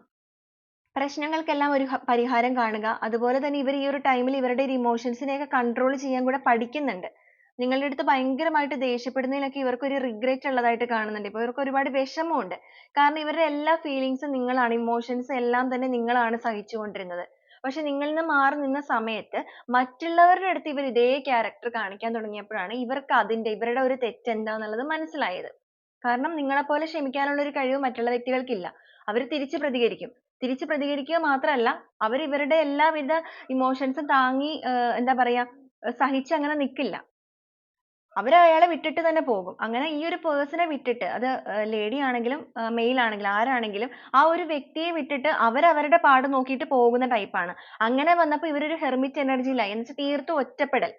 പ്രശ്നങ്ങൾക്കെല്ലാം ഒരു പരിഹാരം കാണുക. അതുപോലെ തന്നെ ഇവർ ഈ ഒരു ടൈമിൽ ഇവരുടെ ഒരു ഇമോഷൻസിനെയൊക്കെ കൺട്രോൾ ചെയ്യാൻ കൂടെ പഠിക്കുന്നുണ്ട്. നിങ്ങളുടെ അടുത്ത് ഭയങ്കരമായിട്ട് ദേഷ്യപ്പെടുന്നതിലൊക്കെ ഇവർക്ക് ഒരു റിഗ്രറ്റ് ഉള്ളതായിട്ട് കാണുന്നുണ്ട്. ഇപ്പോ ഇവർക്ക് ഒരുപാട് വിഷമമുണ്ട്. കാരണം ഇവരുടെ എല്ലാ ഫീലിങ്സും നിങ്ങളാണ് ഇമോഷൻസ് എല്ലാം തന്നെ നിങ്ങളാണ് സഹിച്ചുകൊണ്ടിരുന്നത്. പക്ഷെ നിങ്ങളിൽ നിന്ന് മാറി നിന്ന സമയത്ത് മറ്റുള്ളവരുടെ അടുത്ത് ഇവർ ഇതേ ക്യാരക്ടർ കാണിക്കാൻ തുടങ്ങിയപ്പോഴാണ് ഇവർക്ക് അതിന്റെ ഇവരുടെ ഒരു തെറ്റ് എന്താന്നുള്ളത് മനസ്സിലായത്. കാരണം നിങ്ങളെപ്പോലെ ക്ഷമിക്കാനുള്ള ഒരു കഴിവ് മറ്റുള്ള വ്യക്തികൾക്കില്ല. അവർ തിരിച്ച് പ്രതികരിക്കും. തിരിച്ച് പ്രതികരിക്കുക മാത്രമല്ല അവർ ഇവരുടെ എല്ലാവിധ ഇമോഷൻസും താങ്ങി എന്താ പറയാ സഹിച്ച് അങ്ങനെ നിൽക്കില്ല അവർ അയാളെ വിട്ടിട്ട് തന്നെ പോകും. അങ്ങനെ ഈ ഒരു പേഴ്സണെ വിട്ടിട്ട് അത് ലേഡി ആണെങ്കിലും മെയിൽ ആണെങ്കിലും ആരാണെങ്കിലും ആ ഒരു വ്യക്തിയെ വിട്ടിട്ട് അവരവരുടെ പാട് നോക്കിയിട്ട് പോകുന്ന type ആണ്. അങ്ങനെ വന്നപ്പോൾ ഇവരൊരു ഹെർമിറ്റ് എനർജിയിലായി എന്ന് വെച്ചാൽ തീർത്തും ഒറ്റപ്പെടൽ.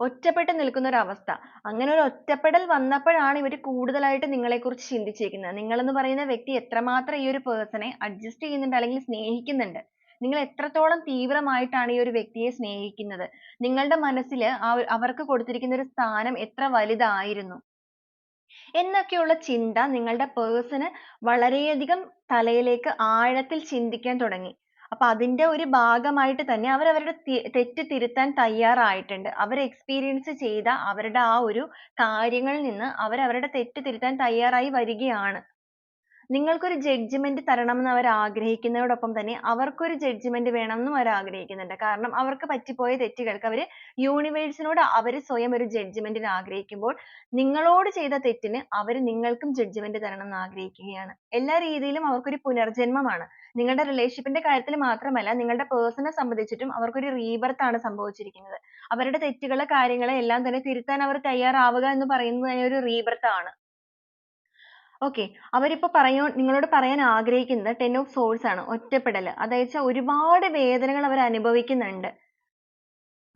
ഒറ്റപ്പെട്ട് നിൽക്കുന്ന ഒരു അവസ്ഥ. അങ്ങനെ ഒരു ഒറ്റപ്പെടൽ വന്നപ്പോഴാണ് ഇവർ കൂടുതലായിട്ട് നിങ്ങളെക്കുറിച്ച് ചിന്തിച്ചിരിക്കുന്നത് നിങ്ങൾ എന്ന് പറയുന്ന വ്യക്തി എത്രമാത്രം ഈ ഒരു പേഴ്സണെ അഡ്ജസ്റ്റ് ചെയ്യുന്നുണ്ട് അല്ലെങ്കിൽ സ്നേഹിക്കുന്നുണ്ട്. നിങ്ങൾ എത്രത്തോളം തീവ്രമായിട്ടാണ് ഈ ഒരു വ്യക്തിയെ സ്നേഹിക്കുന്നത്? നിങ്ങളുടെ മനസ്സിൽ അവർക്ക് കൊടുത്തിരിക്കുന്ന ഒരു സ്ഥാനം എത്ര വലുതായിരുന്നു? എന്നൊക്കെയുള്ള ചിന്ത നിങ്ങളുടെ പേഴ്സണ് വളരെയധികം തലയിലേക്ക് ആഴത്തിൽ ചിന്തിക്കാൻ തുടങ്ങി. അപ്പൊ അതിന്റെ ഒരു ഭാഗമായിട്ട് തന്നെ അവർ അവരുടെ തെറ്റ് തിരുത്താൻ തയ്യാറായിട്ടുണ്ട്. അവർ എക്സ്പീരിയൻസ് ചെയ്ത അവരുടെ ആ ഒരു കാര്യങ്ങളിൽ നിന്ന് അവർ അവരുടെ തെറ്റ് തിരുത്താൻ തയ്യാറായി വരികയാണ്. നിങ്ങൾക്കൊരു ജഡ്ജ്മെന്റ് തരണം എന്ന് അവർ ആഗ്രഹിക്കുന്നതോടൊപ്പം തന്നെ അവർക്കൊരു ജഡ്ജ്മെന്റ് വേണമെന്നും അവർ ആഗ്രഹിക്കുന്നുണ്ട്. കാരണം അവർക്ക് പറ്റിപ്പോയ തെറ്റുകൾക്ക് അവർ യൂണിവേഴ്സിനോട് അവർ സ്വയം ഒരു ജഡ്ജ്മെന്റിന് ആഗ്രഹിക്കുമ്പോൾ നിങ്ങളോട് ചെയ്ത തെറ്റിന് അവർ നിങ്ങൾക്കും ജഡ്ജ്മെന്റ് തരണം എന്ന് ആഗ്രഹിക്കുകയാണ്. എല്ലാ രീതിയിലും അവർക്കൊരു പുനർജന്മമാണ്. നിങ്ങളുടെ റിലേഷൻഷിപ്പിന്റെ കാര്യത്തിൽ മാത്രമല്ല നിങ്ങളുടെ പേഴ്സണെ സംബന്ധിച്ചിട്ടും അവർക്കൊരു റീബർത്ത് ആണ് സംഭവിച്ചിരിക്കുന്നത്. അവരുടെ തെറ്റുകളെ കാര്യങ്ങളെ എല്ലാം തന്നെ തിരുത്താൻ അവർ തയ്യാറാവുക എന്ന് പറയുന്നത് തന്നെ ഒരു റീബർത്ത് ആണ്. ഓക്കെ അവരിപ്പോ പറയോ നിങ്ങളോട് പറയാൻ ആഗ്രഹിക്കുന്നത് ടെൻ ഓഫ് സോൾസ് ആണ് ഒറ്റപ്പെടൽ. അതായത് ഒരുപാട് വേദനകൾ അവർ അനുഭവിക്കുന്നുണ്ട്.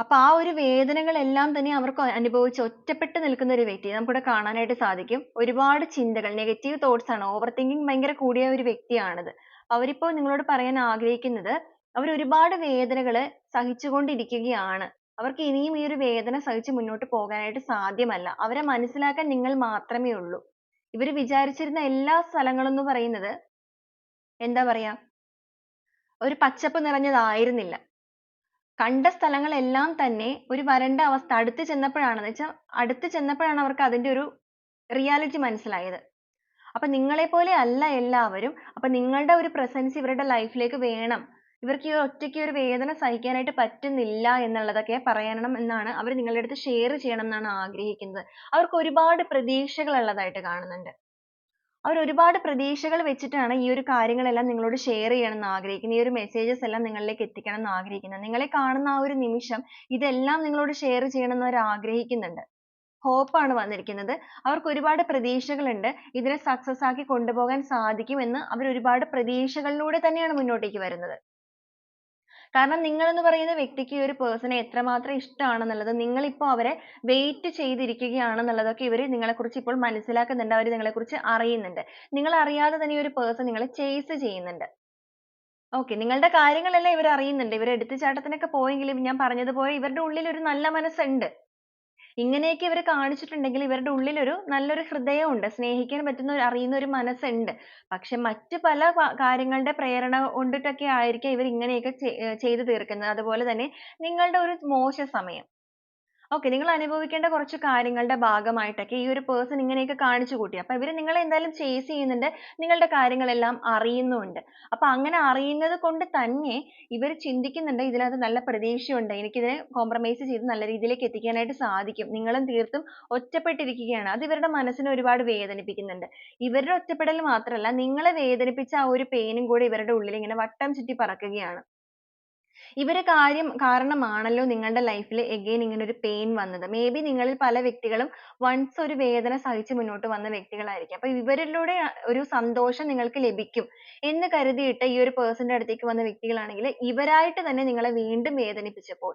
അപ്പൊ ആ ഒരു വേദനകളെല്ലാം തന്നെ അവർക്ക് അനുഭവിച്ച് ഒറ്റപ്പെട്ട് നിൽക്കുന്ന ഒരു വ്യക്തി നമുക്കിവിടെ കാണാനായിട്ട് സാധിക്കും. ഒരുപാട് ചിന്തകൾ നെഗറ്റീവ് തോട്ട്സ് ആണ് ഓവർ തിങ്കിങ് ഭയങ്കര കൂടിയ ഒരു വ്യക്തിയാണിത്. അവരിപ്പോ നിങ്ങളോട് പറയാൻ ആഗ്രഹിക്കുന്നത് അവർ ഒരുപാട് വേദനകൾ സഹിച്ചുകൊണ്ടിരിക്കുകയാണ്. അവർക്ക് ഇനിയും ഈ ഒരു വേദന സഹിച്ച് മുന്നോട്ട് പോകാനായിട്ട് സാധ്യമല്ല. അവരെ മനസ്സിലാക്കാൻ നിങ്ങൾ മാത്രമേ ഉള്ളൂ. ഇവർ വിചാരിച്ചിരുന്ന എല്ലാ സ്ഥലങ്ങളും എന്ന് പറയുന്നത് എന്താ പറയാ? ഒരു പച്ചപ്പ് നിറഞ്ഞതായിരുന്നില്ല. കണ്ട സ്ഥലങ്ങളെല്ലാം തന്നെ ഒരു വരണ്ട അവസ്ഥ അടുത്ത് ചെന്നപ്പോഴാണ് എന്ന് വെച്ചാൽ അടുത്ത് ചെന്നപ്പോഴാണ് അവർക്ക് അതിന്റെ ഒരു റിയാലിറ്റി മനസ്സിലായത്. അപ്പൊ നിങ്ങളെ പോലെ അല്ല എല്ലാവരും. അപ്പൊ നിങ്ങളുടെ ഒരു പ്രസൻസ് ഇവരുടെ ലൈഫിലേക്ക് വേണം. ഇവർക്ക് ഈ ഒറ്റയ്ക്ക് ഒരു വേദന സഹിക്കാനായിട്ട് പറ്റുന്നില്ല എന്നുള്ളതൊക്കെ പറയണം എന്നാണ് അവർ നിങ്ങളുടെ അടുത്ത് ഷെയർ ചെയ്യണം എന്നാണ് ആഗ്രഹിക്കുന്നത്. അവർക്ക് ഒരുപാട് പ്രതീക്ഷകൾ ഉള്ളതായിട്ട് കാണുന്നുണ്ട്. അവർ ഒരുപാട് പ്രതീക്ഷകൾ വെച്ചിട്ടാണ് ഈ ഒരു കാര്യങ്ങളെല്ലാം നിങ്ങളോട് ഷെയർ ചെയ്യണം എന്ന് ആഗ്രഹിക്കുന്നത്. ഈ ഒരു മെസ്സേജസ് എല്ലാം നിങ്ങളിലേക്ക് എത്തിക്കണം എന്ന് ആഗ്രഹിക്കുന്നത്. നിങ്ങളെ കാണുന്ന ആ ഒരു നിമിഷം ഇതെല്ലാം നിങ്ങളോട് ഷെയർ ചെയ്യണം എന്ന് അവർ ആഗ്രഹിക്കുന്നുണ്ട്. Hope ആണ് വന്നിരിക്കുന്നത്. അവർക്ക് ഒരുപാട് പ്രതീക്ഷകളുണ്ട് ഇതിനെ സക്സസ് ആക്കി കൊണ്ടുപോകാൻ സാധിക്കുമെന്ന് അവർ ഒരുപാട് പ്രതീക്ഷകളിലൂടെ തന്നെയാണ് മുന്നോട്ടേക്ക് വരുന്നത്. കാരണം നിങ്ങൾ എന്ന് പറയുന്ന വ്യക്തിക്ക് ഈ ഒരു പേഴ്സണെ എത്രമാത്രം ഇഷ്ടമാണെന്നുള്ളത് നിങ്ങൾ ഇപ്പോൾ അവരെ വെയിറ്റ് ചെയ്തിരിക്കുകയാണെന്നുള്ളതൊക്കെ ഇവർ നിങ്ങളെക്കുറിച്ച് ഇപ്പോൾ മനസ്സിലാക്കുന്നുണ്ട് അവർ നിങ്ങളെക്കുറിച്ച് അറിയുന്നുണ്ട്. നിങ്ങൾ അറിയാതെ തന്നെ ഈ ഒരു പേഴ്സൺ നിങ്ങളെ ചേസ് ചെയ്യുന്നുണ്ട്. ഓക്കെ നിങ്ങളുടെ കാര്യങ്ങളെല്ലാം ഇവർ അറിയുന്നുണ്ട് ഇവർ എടുത്തുചാട്ടത്തിനൊക്കെ പോയെങ്കിലും ഞാൻ പറഞ്ഞതുപോലെ ഇവരുടെ ഉള്ളിൽ ഒരു നല്ല മനസ്സുണ്ട്. ഇങ്ങനെയൊക്കെ ഇവർ കാണിച്ചിട്ടുണ്ടെങ്കിൽ ഇവരുടെ ഉള്ളിൽ ഒരു നല്ലൊരു ഹൃദയമുണ്ട്. സ്നേഹിക്കാൻ പറ്റുന്ന അറിയുന്ന ഒരു മനസ്സുണ്ട്. പക്ഷെ മറ്റു പല കാര്യങ്ങളുടെ പ്രേരണ കൊണ്ടിട്ടൊക്കെ ആയിരിക്കാം ഇവർ ഇങ്ങനെയൊക്കെ ചെയ്തു തീർക്കുന്നത്. അതുപോലെ തന്നെ നിങ്ങളുടെ ഒരു മോശ സമയം. ഓക്കെ നിങ്ങൾ അനുഭവിക്കേണ്ട കുറച്ച് കാര്യങ്ങളുടെ ഭാഗമായിട്ടൊക്കെ ഈ ഒരു പേഴ്സൺ ഇങ്ങനെയൊക്കെ കാണിച്ചു കൂട്ടി. അപ്പൊ ഇവർ നിങ്ങളെ എന്തായാലും ചേസ് ചെയ്യുന്നുണ്ട്. നിങ്ങളുടെ കാര്യങ്ങളെല്ലാം അറിയുന്നുണ്ട്. അപ്പൊ അങ്ങനെ അറിയുന്നത് കൊണ്ട് തന്നെ ഇവർ ചിന്തിക്കുന്നുണ്ട്. ഇതിനകത്ത് നല്ല പ്രതീക്ഷയുണ്ട്. എനിക്കിതിനെ കോംപ്രമൈസ് ചെയ്ത് നല്ല രീതിയിലേക്ക് എത്തിക്കാനായിട്ട് സാധിക്കും. നിങ്ങളും തീർത്തും ഒറ്റപ്പെട്ടിരിക്കുകയാണ്. അത് ഇവരുടെ മനസ്സിനെ ഒരുപാട് വേദനിപ്പിക്കുന്നുണ്ട്. ഇവരുടെ ഒറ്റപ്പെടൽ മാത്രമല്ല നിങ്ങളെ വേദനിപ്പിച്ച ആ ഒരു പെയിനും കൂടി ഇവരുടെ ഉള്ളിൽ ഇങ്ങനെ വട്ടം ചുറ്റി പറക്കുകയാണ്. ഇവർ കാര്യം കാരണമാണല്ലോ നിങ്ങളുടെ ലൈഫിൽ again ഇങ്ങനെ ഒരു പെയിൻ വന്നത്. മേ ബി നിങ്ങളിൽ പല വ്യക്തികളും വൺസ് ഒരു വേദന സഹിച്ച് മുന്നോട്ട് വന്ന വ്യക്തികളായിരിക്കാം. അപ്പോൾ ഇവരിലൂടെ ഒരു സന്തോഷം നിങ്ങൾക്ക് ലഭിക്കും എന്ന് കരുതിയിട്ട് ഈ ഒരു പേഴ്സന്റെ അടുത്തേക്ക് വന്ന വ്യക്തികളാണെങ്കിൽ ഇവരായിട്ട് തന്നെ നിങ്ങളെ വീണ്ടും വേദനിപ്പിച്ചപ്പോൾ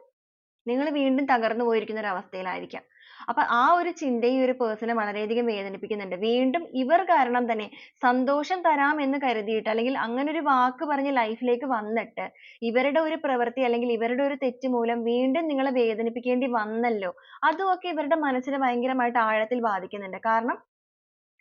നിങ്ങൾ വീണ്ടും തകർന്നു പോയിരിക്കുന്ന ഒരു അവസ്ഥയിലായിരിക്കാം. അപ്പൊ ആ ഒരു ചിന്ത ഈ ഒരു പേഴ്സണെ വളരെയധികം വേദനിപ്പിക്കുന്നുണ്ട്. വീണ്ടും ഇവർ കാരണം തന്നെ സന്തോഷം തരാം എന്ന് കരുതിയിട്ട് അല്ലെങ്കിൽ അങ്ങനെ ഒരു വാക്ക് പറഞ്ഞ് ലൈഫിലേക്ക് വന്നിട്ട് ഇവരുടെ ഒരു പ്രവൃത്തി അല്ലെങ്കിൽ ഇവരുടെ ഒരു തെറ്റ് മൂലം വീണ്ടും നിങ്ങളെ വേദനിപ്പിക്കേണ്ടി വന്നല്ലോ അതുമൊക്കെ ഇവരുടെ മനസ്സിനെ ഭയങ്കരമായിട്ട് ആഴത്തിൽ ബാധിക്കുന്നുണ്ട്. കാരണം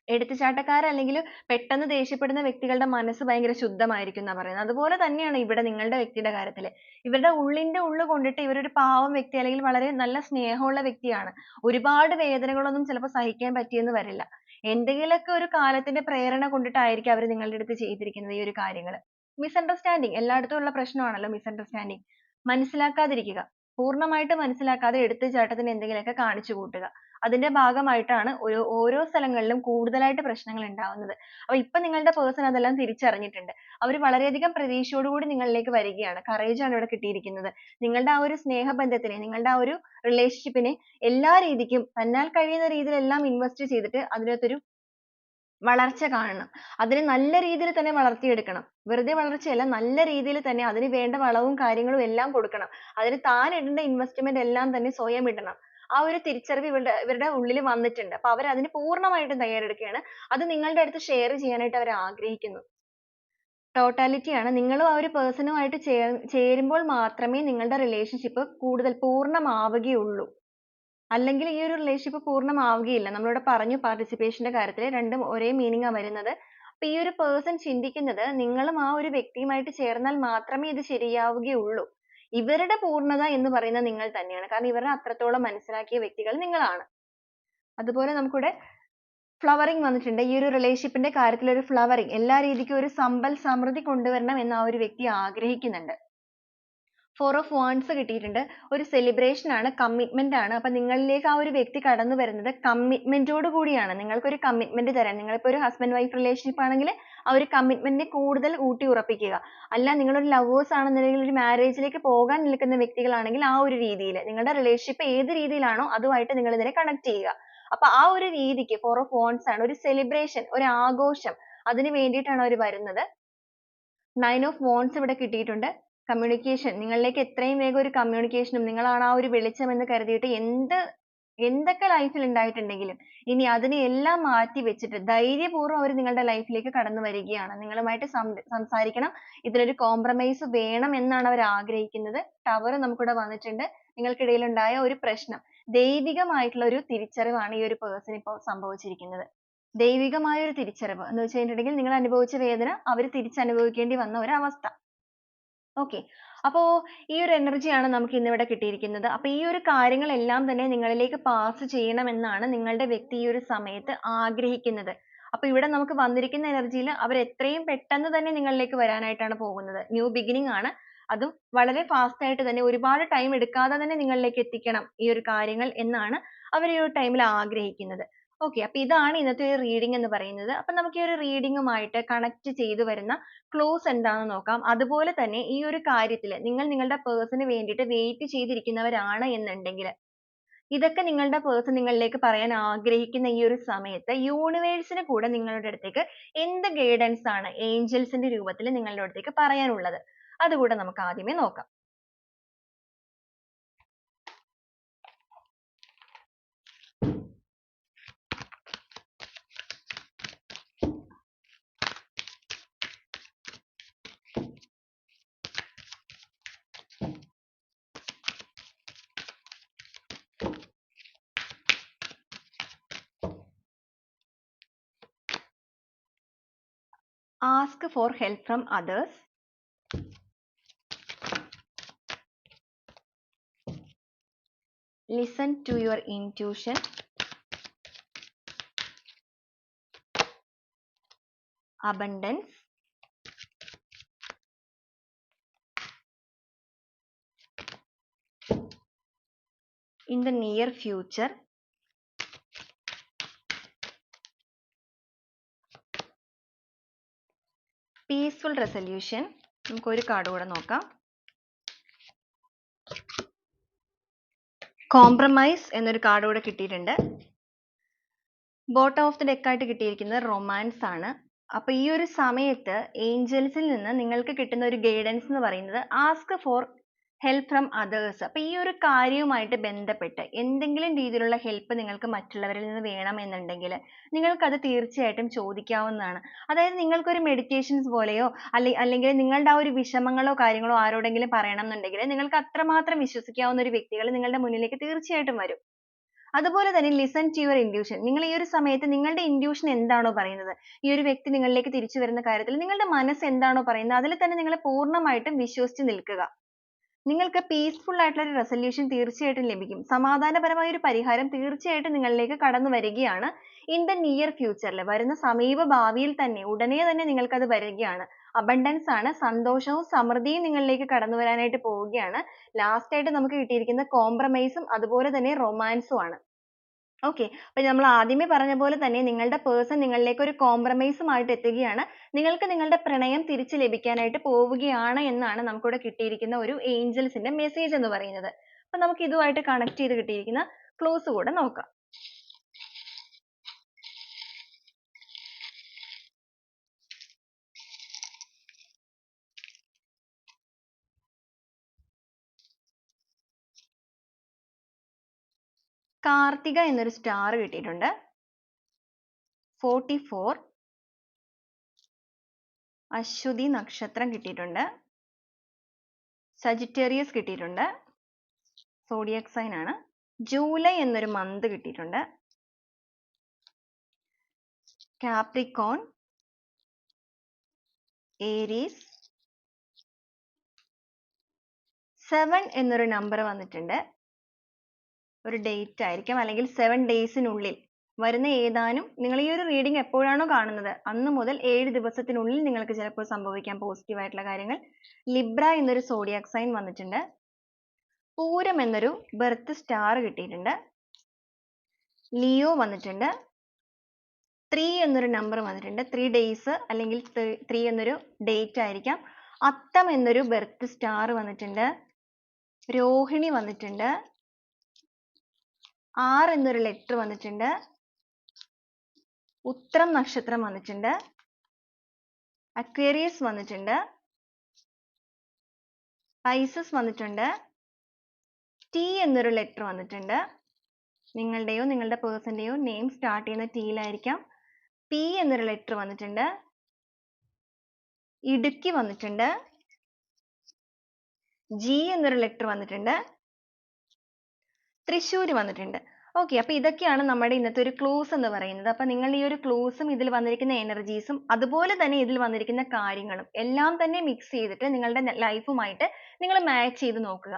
എടുത്തുചാട്ടക്കാർ അല്ലെങ്കിൽ പെട്ടെന്ന് ദേഷ്യപ്പെടുന്ന വ്യക്തികളുടെ മനസ്സ് ഭയങ്കര ശുദ്ധമായിരിക്കും എന്നാ പറയുന്നത്. അതുപോലെ തന്നെയാണ് ഇവിടെ നിങ്ങളുടെ വ്യക്തിയുടെ കാര്യത്തിൽ. ഇവരുടെ ഉള്ളിന്റെ ഉള്ള് കൊണ്ടിട്ട് ഇവരൊരു പാവം വ്യക്തി അല്ലെങ്കിൽ വളരെ നല്ല സ്നേഹമുള്ള വ്യക്തിയാണ്. ഒരുപാട് വേദനകളൊന്നും ചിലപ്പോൾ സഹിക്കാൻ പറ്റിയെന്ന് വരില്ല. എന്തെങ്കിലുമൊക്കെ ഒരു കാലത്തിന്റെ പ്രേരണ കൊണ്ടിട്ടായിരിക്കും അവർ നിങ്ങളുടെ അടുത്ത് ചെയ്തിരിക്കുന്നത് ഈ ഒരു കാര്യങ്ങൾ. മിസ്അണ്ടർസ്റ്റാൻഡിങ് എല്ലായിടത്തും ഉള്ള പ്രശ്നമാണല്ലോ മിസ്അണ്ടർസ്റ്റാൻഡിങ് മനസ്സിലാക്കാതിരിക്കുക. പൂർണമായിട്ട് മനസ്സിലാക്കാതെ എടുത്തുചാട്ടത്തിന് എന്തെങ്കിലുമൊക്കെ കാണിച്ചു കൂട്ടുക അതിന്റെ ഭാഗമായിട്ടാണ് ഒരു ഓരോ സ്ഥലങ്ങളിലും കൂടുതലായിട്ട് പ്രശ്നങ്ങൾ ഉണ്ടാവുന്നത്. അപ്പൊ ഇപ്പൊ നിങ്ങളുടെ person അതെല്ലാം തിരിച്ചറിഞ്ഞിട്ടുണ്ട്. അവർ വളരെയധികം പ്രതീക്ഷയോടുകൂടി നിങ്ങളിലേക്ക് വരികയാണ്. courage ആണ് ഇവിടെ കിട്ടിയിരിക്കുന്നത്. നിങ്ങളുടെ ആ ഒരു സ്നേഹബന്ധത്തിനെ നിങ്ങളുടെ ആ ഒരു relationship നെ എല്ലാ രീതിക്കും തന്നാൽ കഴിയുന്ന രീതിയിൽ എല്ലാം invest ചെയ്തിട്ട് അതിനകത്തൊരു വളർച്ച കാണണം. അതിനെ നല്ല രീതിയിൽ തന്നെ വളർത്തിയെടുക്കണം. വെറുതെ വളർച്ചയല്ല നല്ല രീതിയിൽ തന്നെ അതിന് വേണ്ട വളവും കാര്യങ്ങളും എല്ലാം കൊടുക്കണം. അതിന് താൻ ഇടേണ്ട investment എല്ലാം തന്നെ സ്വയം ഇടണം. ആ ഒരു തിരിച്ചറിവ് ഇവരുടെ ഇവരുടെ ഉള്ളിൽ വന്നിട്ടുണ്ട്. അപ്പോൾ അവർ അതിന് പൂർണമായിട്ടും തയ്യാറെടുക്കുകയാണ്. അത് നിങ്ങളുടെ അടുത്ത് share ചെയ്യാനായിട്ട് അവർ ആഗ്രഹിക്കുന്നു. Totality ആണ്. നിങ്ങളും ആ ഒരു person ഉമായിട്ട് ചേർ ചേരുമ്പോൾ മാത്രമേ നിങ്ങളുടെ relationship കൂടുതൽ പൂർണമാവുകയുള്ളൂ. അല്ലെങ്കിൽ ഈ ഒരു relationship പൂർണമാവുകയില്ല. നമ്മളിവിടെ പറഞ്ഞു participation ന്റെ കാര്യത്തിൽ രണ്ടും ഒരേ meaning ആ വരുന്നത്. അപ്പോൾ ഈ ഒരു person ചിന്തിക്കുന്നത് നിങ്ങളും ആ ഒരു വ്യക്തിയുമായിട്ട് ചേർന്നാൽ മാത്രമേ ഇത് ശരിയാവുകയുള്ളൂ. ഇവരുടെ പൂർണത എന്ന് പറയുന്നത് നിങ്ങൾ തന്നെയാണ്. കാരണം ഇവരെ അത്രത്തോളം മനസ്സിലാക്കിയ വ്യക്തികൾ നിങ്ങളാണ്. അതുപോലെ നമുക്കിവിടെ flowering വന്നിട്ടുണ്ട്. ഈ ഒരു relationship ന്റെ കാര്യത്തിൽ ഒരു flowering എല്ലാ രീതിക്കും ഒരു സമ്പൽ സമൃദ്ധി കൊണ്ടുവരണം എന്ന് ആ ഒരു വ്യക്തി ആഗ്രഹിക്കുന്നുണ്ട്. Four ഓഫ് wands കിട്ടിയിട്ടുണ്ട്. ഒരു സെലിബ്രേഷൻ ആണ് കമ്മിറ്റ്മെന്റ് ആണ്. അപ്പൊ നിങ്ങളിലേക്ക് ആ ഒരു വ്യക്തി കടന്നു വരുന്നത് കമ്മിറ്റ്മെന്റോട് കൂടിയാണ്. നിങ്ങൾക്ക് ഒരു commitment തരാൻ നിങ്ങളിപ്പോ ഒരു ഹസ്ബൻഡ് വൈഫ് റിലേഷൻഷിപ്പ് ആണെങ്കിൽ ആ ഒരു കമ്മിറ്റ്മെന്റിനെ കൂടുതൽ ഊട്ടി ഉറപ്പിക്കുക. അല്ല നിങ്ങൾ ഒരു ലവേഴ്സ് ആണെന്നുണ്ടെങ്കിൽ ഒരു മാരേജിലേക്ക് പോകാൻ നിൽക്കുന്ന വ്യക്തികളാണെങ്കിൽ ആ ഒരു രീതിയിൽ നിങ്ങളുടെ റിലേഷൻഷിപ്പ് ഏത് രീതിയിലാണോ അതുമായിട്ട് നിങ്ങൾ ഇതിനെ കണക്ട് ചെയ്യുക. അപ്പൊ ആ ഒരു രീതിക്ക് ഫോർ ഓഫ് വോൺസ് ആണ് ഒരു സെലിബ്രേഷൻ ഒരു ആഘോഷം. അതിന് വേണ്ടിയിട്ടാണ് അവർ വരുന്നത്. നയൻ ഓഫ് വോൺസ് ഇവിടെ കിട്ടിയിട്ടുണ്ട്. Communication. നിങ്ങളിലേക്ക് എത്രയും വേഗം ഒരു ഉം നിങ്ങളാണ് ആ ഒരു വെളിച്ചം എന്ന് കരുതിയിട്ട് എന്ത് എന്തൊക്കെ ലൈഫിൽ ഉണ്ടായിട്ടുണ്ടെങ്കിലും ഇനി അതിനെ എല്ലാം മാറ്റി വെച്ചിട്ട് ധൈര്യപൂർവം അവർ നിങ്ങളുടെ ലൈഫിലേക്ക് ലേക്ക് കടന്നു വരികയാണ്. നിങ്ങളുമായിട്ട് സംസാരിക്കണം. ഇതിലൊരു കോംപ്രമൈസ് വേണം എന്നാണ് അവർ ആഗ്രഹിക്കുന്നത്. tower നമുക്കിവിടെ വന്നിട്ടുണ്ട്. നിങ്ങൾക്കിടയിൽ ഉണ്ടായ ഒരു പ്രശ്നം. ദൈവികമായിട്ടുള്ള ഒരു തിരിച്ചറിവാണ് ഈ ഒരു പേഴ്സൺ ഇപ്പോൾ സംഭവിച്ചിരിക്കുന്നത്. ദൈവികമായ ഒരു തിരിച്ചറിവ് എന്ന് വെച്ച് കഴിഞ്ഞിട്ടുണ്ടെങ്കിൽ നിങ്ങൾ അനുഭവിച്ച വേദന അവർ തിരിച്ചനുഭവിക്കേണ്ടി വന്ന ഒരു അവസ്ഥ okay. അപ്പോ ഈ ഒരു എനർജിയാണ് നമുക്ക് ഇന്നിവിടെ കിട്ടിയിരിക്കുന്നത്. അപ്പോൾ ഈ ഒരു കാര്യങ്ങളെല്ലാം തന്നെ നിങ്ങളിലേക്ക് പാസ് ചെയ്യണമെന്നാണ് നിങ്ങളുടെ വ്യക്തി ഈ ഒരു സമയത്ത് ആഗ്രഹിക്കുന്നത്. അപ്പോൾ ഇവിടെ നമുക്ക് വന്നിരിക്കുന്ന എനർജിയിൽ അവർ എത്രയും പെട്ടെന്ന് തന്നെ നിങ്ങളിലേക്ക് വരാനായിട്ടാണ് പോകുന്നത്. ന്യൂ ബിഗിനിങ് ആണ്. അതും വളരെ ഫാസ്റ്റ് ആയിട്ട് തന്നെ ഒരുപാട് ടൈം എടുക്കാതെ തന്നെ നിങ്ങളിലേക്ക് എത്തിക്കണം ഈ ഒരു കാര്യങ്ങൾ എന്നാണ് അവർ ഈ ഒരു ടൈമിൽ ആഗ്രഹിക്കുന്നത്. Okay അപ്പൊ ഇതാണ് ഇന്നത്തെ ഒരു reading എന്ന് പറയുന്നത്. അപ്പൊ നമുക്ക് ഈ ഒരു reading ഉമായിട്ട് connect ചെയ്തു വരുന്ന clues എന്താണെന്ന് നോക്കാം. അതുപോലെ തന്നെ ഈ ഒരു കാര്യത്തിൽ നിങ്ങൾ നിങ്ങളുടെ purse വേണ്ടിയിട്ട് wait ചെയ്തിരിക്കുന്നവരാണ് എന്നുണ്ടെങ്കിൽ ഇതൊക്കെ നിങ്ങളുടെ purse നിങ്ങളിലേക്ക് പറയാൻ ആഗ്രഹിക്കുന്ന ഈ ഒരു സമയത്ത് universe ന് കൂടെ നിങ്ങളുടെ അടുത്തേക്ക് എന്ത് guidance ആണ് angels ന്റെ രൂപത്തിൽ നിങ്ങളുടെ അടുത്തേക്ക് പറയാനുള്ളത്? അതുകൂടെ നമുക്ക് ആദ്യമേ നോക്കാം. Ask for help from others. Listen to your intuition. Abundance. In the near future peaceful resolution നമുക്ക് ഒരു കാർഡ് കൂടെ നോക്കാം. കോംപ്രമൈസ് എന്നൊരു കാർഡ് കൂടെ കിട്ടിയിട്ടുണ്ട്. ബോട്ടം ഓഫ് ദി ഡെക്കായിട്ട് കിട്ടിയിരിക്കുന്നത് റൊമാൻസ് ആണ്. അപ്പോൾ ഈ ഒരു സമയത്ത് ഏഞ്ചൽസിൽ നിന്ന് നിങ്ങൾക്ക് കിട്ടുന്ന ഒരു ഗൈഡൻസ് എന്ന് പറയുന്നത് ask for help from others അപ്പൊ ഈ ഒരു കാര്യവുമായിട്ട് ബന്ധപ്പെട്ട് എന്തെങ്കിലും രീതിയിലുള്ള ഹെൽപ്പ് നിങ്ങൾക്ക് മറ്റുള്ളവരിൽ നിന്ന് വേണമെന്നുണ്ടെങ്കിൽ നിങ്ങൾക്ക് അത് തീർച്ചയായിട്ടും ചോദിക്കാവുന്നതാണ്. അതായത് നിങ്ങൾക്കൊരു മെഡിറ്റേഷൻസ് പോലെയോ അല്ലെ അല്ലെങ്കിൽ നിങ്ങളുടെ ആ ഒരു വിഷമങ്ങളോ കാര്യങ്ങളോ ആരോടെങ്കിലും പറയണം എന്നുണ്ടെങ്കിൽ നിങ്ങൾക്ക് അത്രമാത്രം വിശ്വസിക്കാവുന്ന ഒരു വ്യക്തികൾ നിങ്ങളുടെ മുന്നിലേക്ക് തീർച്ചയായിട്ടും വരും. അതുപോലെ തന്നെ ലിസൺ ടു യുവർ ഇൻഡ്യൂഷൻ നിങ്ങൾ ഈ ഒരു സമയത്ത് നിങ്ങളുടെ ഇൻഡ്യൂഷൻ എന്താണോ പറയുന്നത്? ഈ ഒരു വ്യക്തി നിങ്ങളിലേക്ക് തിരിച്ചു വരുന്ന കാര്യത്തിൽ നിങ്ങളുടെ മനസ്സ് എന്താണോ പറയുന്നത്? അതിൽ തന്നെ നിങ്ങൾ പൂർണമായിട്ടും വിശ്വസിച്ച് നിൽക്കുക. നിങ്ങൾക്ക് പീസ്ഫുൾ ആയിട്ടുള്ള ഒരു റെസൊല്യൂഷൻ തീർച്ചയായിട്ടും ലഭിക്കും. സമാധാനപരമായ ഒരു പരിഹാരം തീർച്ചയായിട്ടും നിങ്ങളിലേക്ക് കടന്നു വരികയാണ് ഇൻ ദ നിയർ ഫ്യൂച്ചറിൽ വരുന്ന സമീപ ഭാവിയിൽ തന്നെ ഉടനെ തന്നെ നിങ്ങൾക്ക് അത് വരികയാണ്. അബണ്ടൻസ് ആണ് സന്തോഷവും സമൃദ്ധിയും നിങ്ങളിലേക്ക് കടന്നു വരാനായിട്ട് പോവുകയാണ്. ലാസ്റ്റ് ആയിട്ട് നമുക്ക് കിട്ടിയിരിക്കുന്ന കോംപ്രമൈസും അതുപോലെ തന്നെ റൊമാൻസും ആണ്. ഓക്കെ അപ്പോൾ നമ്മൾ ആദ്യമേ പറഞ്ഞ പോലെ തന്നെ നിങ്ങളുടെ പേഴ്സൺ നിങ്ങളിലേക്ക് ഒരു കോംപ്രമൈസുമായിട്ട് എത്തുകയാണ്. നിങ്ങൾക്ക് നിങ്ങളുടെ പ്രണയം തിരിച്ചു ലഭിക്കാനായിട്ട് പോവുകയാണ് എന്നാണ് നമുക്കിവിടെ കിട്ടിയിരിക്കുന്ന ഒരു ഏഞ്ചൽസിന്റെ മെസ്സേജ് എന്ന് പറയുന്നത്. അപ്പോൾ നമുക്ക് ഇതുമായിട്ട് കണക്ട് ചെയ്ത് കിട്ടിയിരിക്കുന്ന ക്ലോസ് കൂടെ നോക്കാം. കാർത്തിക എന്നൊരു സ്റ്റാർ കിട്ടിയിട്ടുണ്ട്. ഫോർട്ടി ഫോർ അശ്വതി നക്ഷത്രം കിട്ടിയിട്ടുണ്ട്. സജിറ്റേറിയസ് കിട്ടിയിട്ടുണ്ട്. സോഡിയക് സൈൻ ആണ്. ജൂലൈ എന്നൊരു മന്ത് കിട്ടിയിട്ടുണ്ട്. കാപ്രിക്കോൺ ഏരീസ് സെവൻ എന്നൊരു നമ്പർ വന്നിട്ടുണ്ട്. ഒരു ഡേറ്റ് ആയിരിക്കും. അല്ലെങ്കിൽ സെവൻ ഡേയ്സിനുള്ളിൽ വരുന്ന ഏതാനും നിങ്ങൾ ഈ ഒരു റീഡിംഗ് എപ്പോഴാണോ കാണുന്നത് അന്ന് മുതൽ ഏഴ് ദിവസത്തിനുള്ളിൽ നിങ്ങൾക്ക് ചിലപ്പോൾ സംഭവിക്കാം പോസിറ്റീവ് ആയിട്ടുള്ള കാര്യങ്ങൾ. ലിബ്ര എന്നൊരു സോഡിയാക് സൈൻ വന്നിട്ടുണ്ട്. പൂരം എന്നൊരു ബർത്ത് സ്റ്റാർ കിട്ടിയിട്ടുണ്ട്. ലിയോ വന്നിട്ടുണ്ട്. ത്രീ എന്നൊരു നമ്പർ വന്നിട്ടുണ്ട്. ത്രീ ഡേയ്സ് അല്ലെങ്കിൽ ത്രീ എന്നൊരു ഡേറ്റ് ആയിരിക്കാം. അത്തം എന്നൊരു ബർത്ത് സ്റ്റാർ വന്നിട്ടുണ്ട്. രോഹിണി വന്നിട്ടുണ്ട്. ആർ എന്നൊരു ലെറ്റർ വന്നിട്ടുണ്ട്. ഉത്രം നക്ഷത്രം വന്നിട്ടുണ്ട്. അക്വേറിയസ് വന്നിട്ടുണ്ട്. പൈസസ് വന്നിട്ടുണ്ട്. ടി എന്നൊരു ലെറ്റർ വന്നിട്ടുണ്ട്. നിങ്ങളുടെയോ നിങ്ങളുടെ പേഴ്സന്റെയോ നെയിം സ്റ്റാർട്ട് ചെയ്യുന്ന ടിയിലായിരിക്കാം പി എന്നൊരു ലെറ്റർ വന്നിട്ടുണ്ട്. ഇടുക്കി വന്നിട്ടുണ്ട്. ജി എന്നൊരു ലെറ്റർ വന്നിട്ടുണ്ട്. തൃശ്ശൂർ വന്നിട്ടുണ്ട്. ഓക്കെ അപ്പൊ ഇതൊക്കെയാണ് നമ്മുടെ ഇന്നത്തെ ഒരു ക്ലൂസ് എന്ന് പറയുന്നത്. അപ്പൊ നിങ്ങൾ ഈ ഒരു ക്ലൂസും ഇതിൽ വന്നിരിക്കുന്ന എനർജീസും അതുപോലെ തന്നെ ഇതിൽ വന്നിരിക്കുന്ന കാര്യങ്ങളും എല്ലാം തന്നെ മിക്സ് ചെയ്തിട്ട് നിങ്ങളുടെ ലൈഫുമായിട്ട് നിങ്ങൾ മാച്ച് ചെയ്ത് നോക്കുക.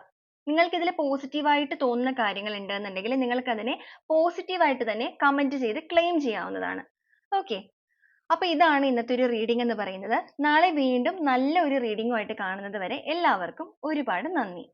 നിങ്ങൾക്ക് ഇതിൽ പോസിറ്റീവായിട്ട് തോന്നുന്ന കാര്യങ്ങൾ ഉണ്ടെന്നുണ്ടെങ്കിൽ നിങ്ങൾക്ക് അതിനെ പോസിറ്റീവായിട്ട് തന്നെ കമന്റ് ചെയ്ത് ക്ലെയിം ചെയ്യാവുന്നതാണ്. ഓക്കെ അപ്പൊ ഇതാണ് ഇന്നത്തെ ഒരു റീഡിംഗ് എന്ന് പറയുന്നത്. നാളെ വീണ്ടും നല്ല ഒരു റീഡിംഗുമായിട്ട് കാണുന്നത് വരെ എല്ലാവർക്കും ഒരുപാട് നന്ദി.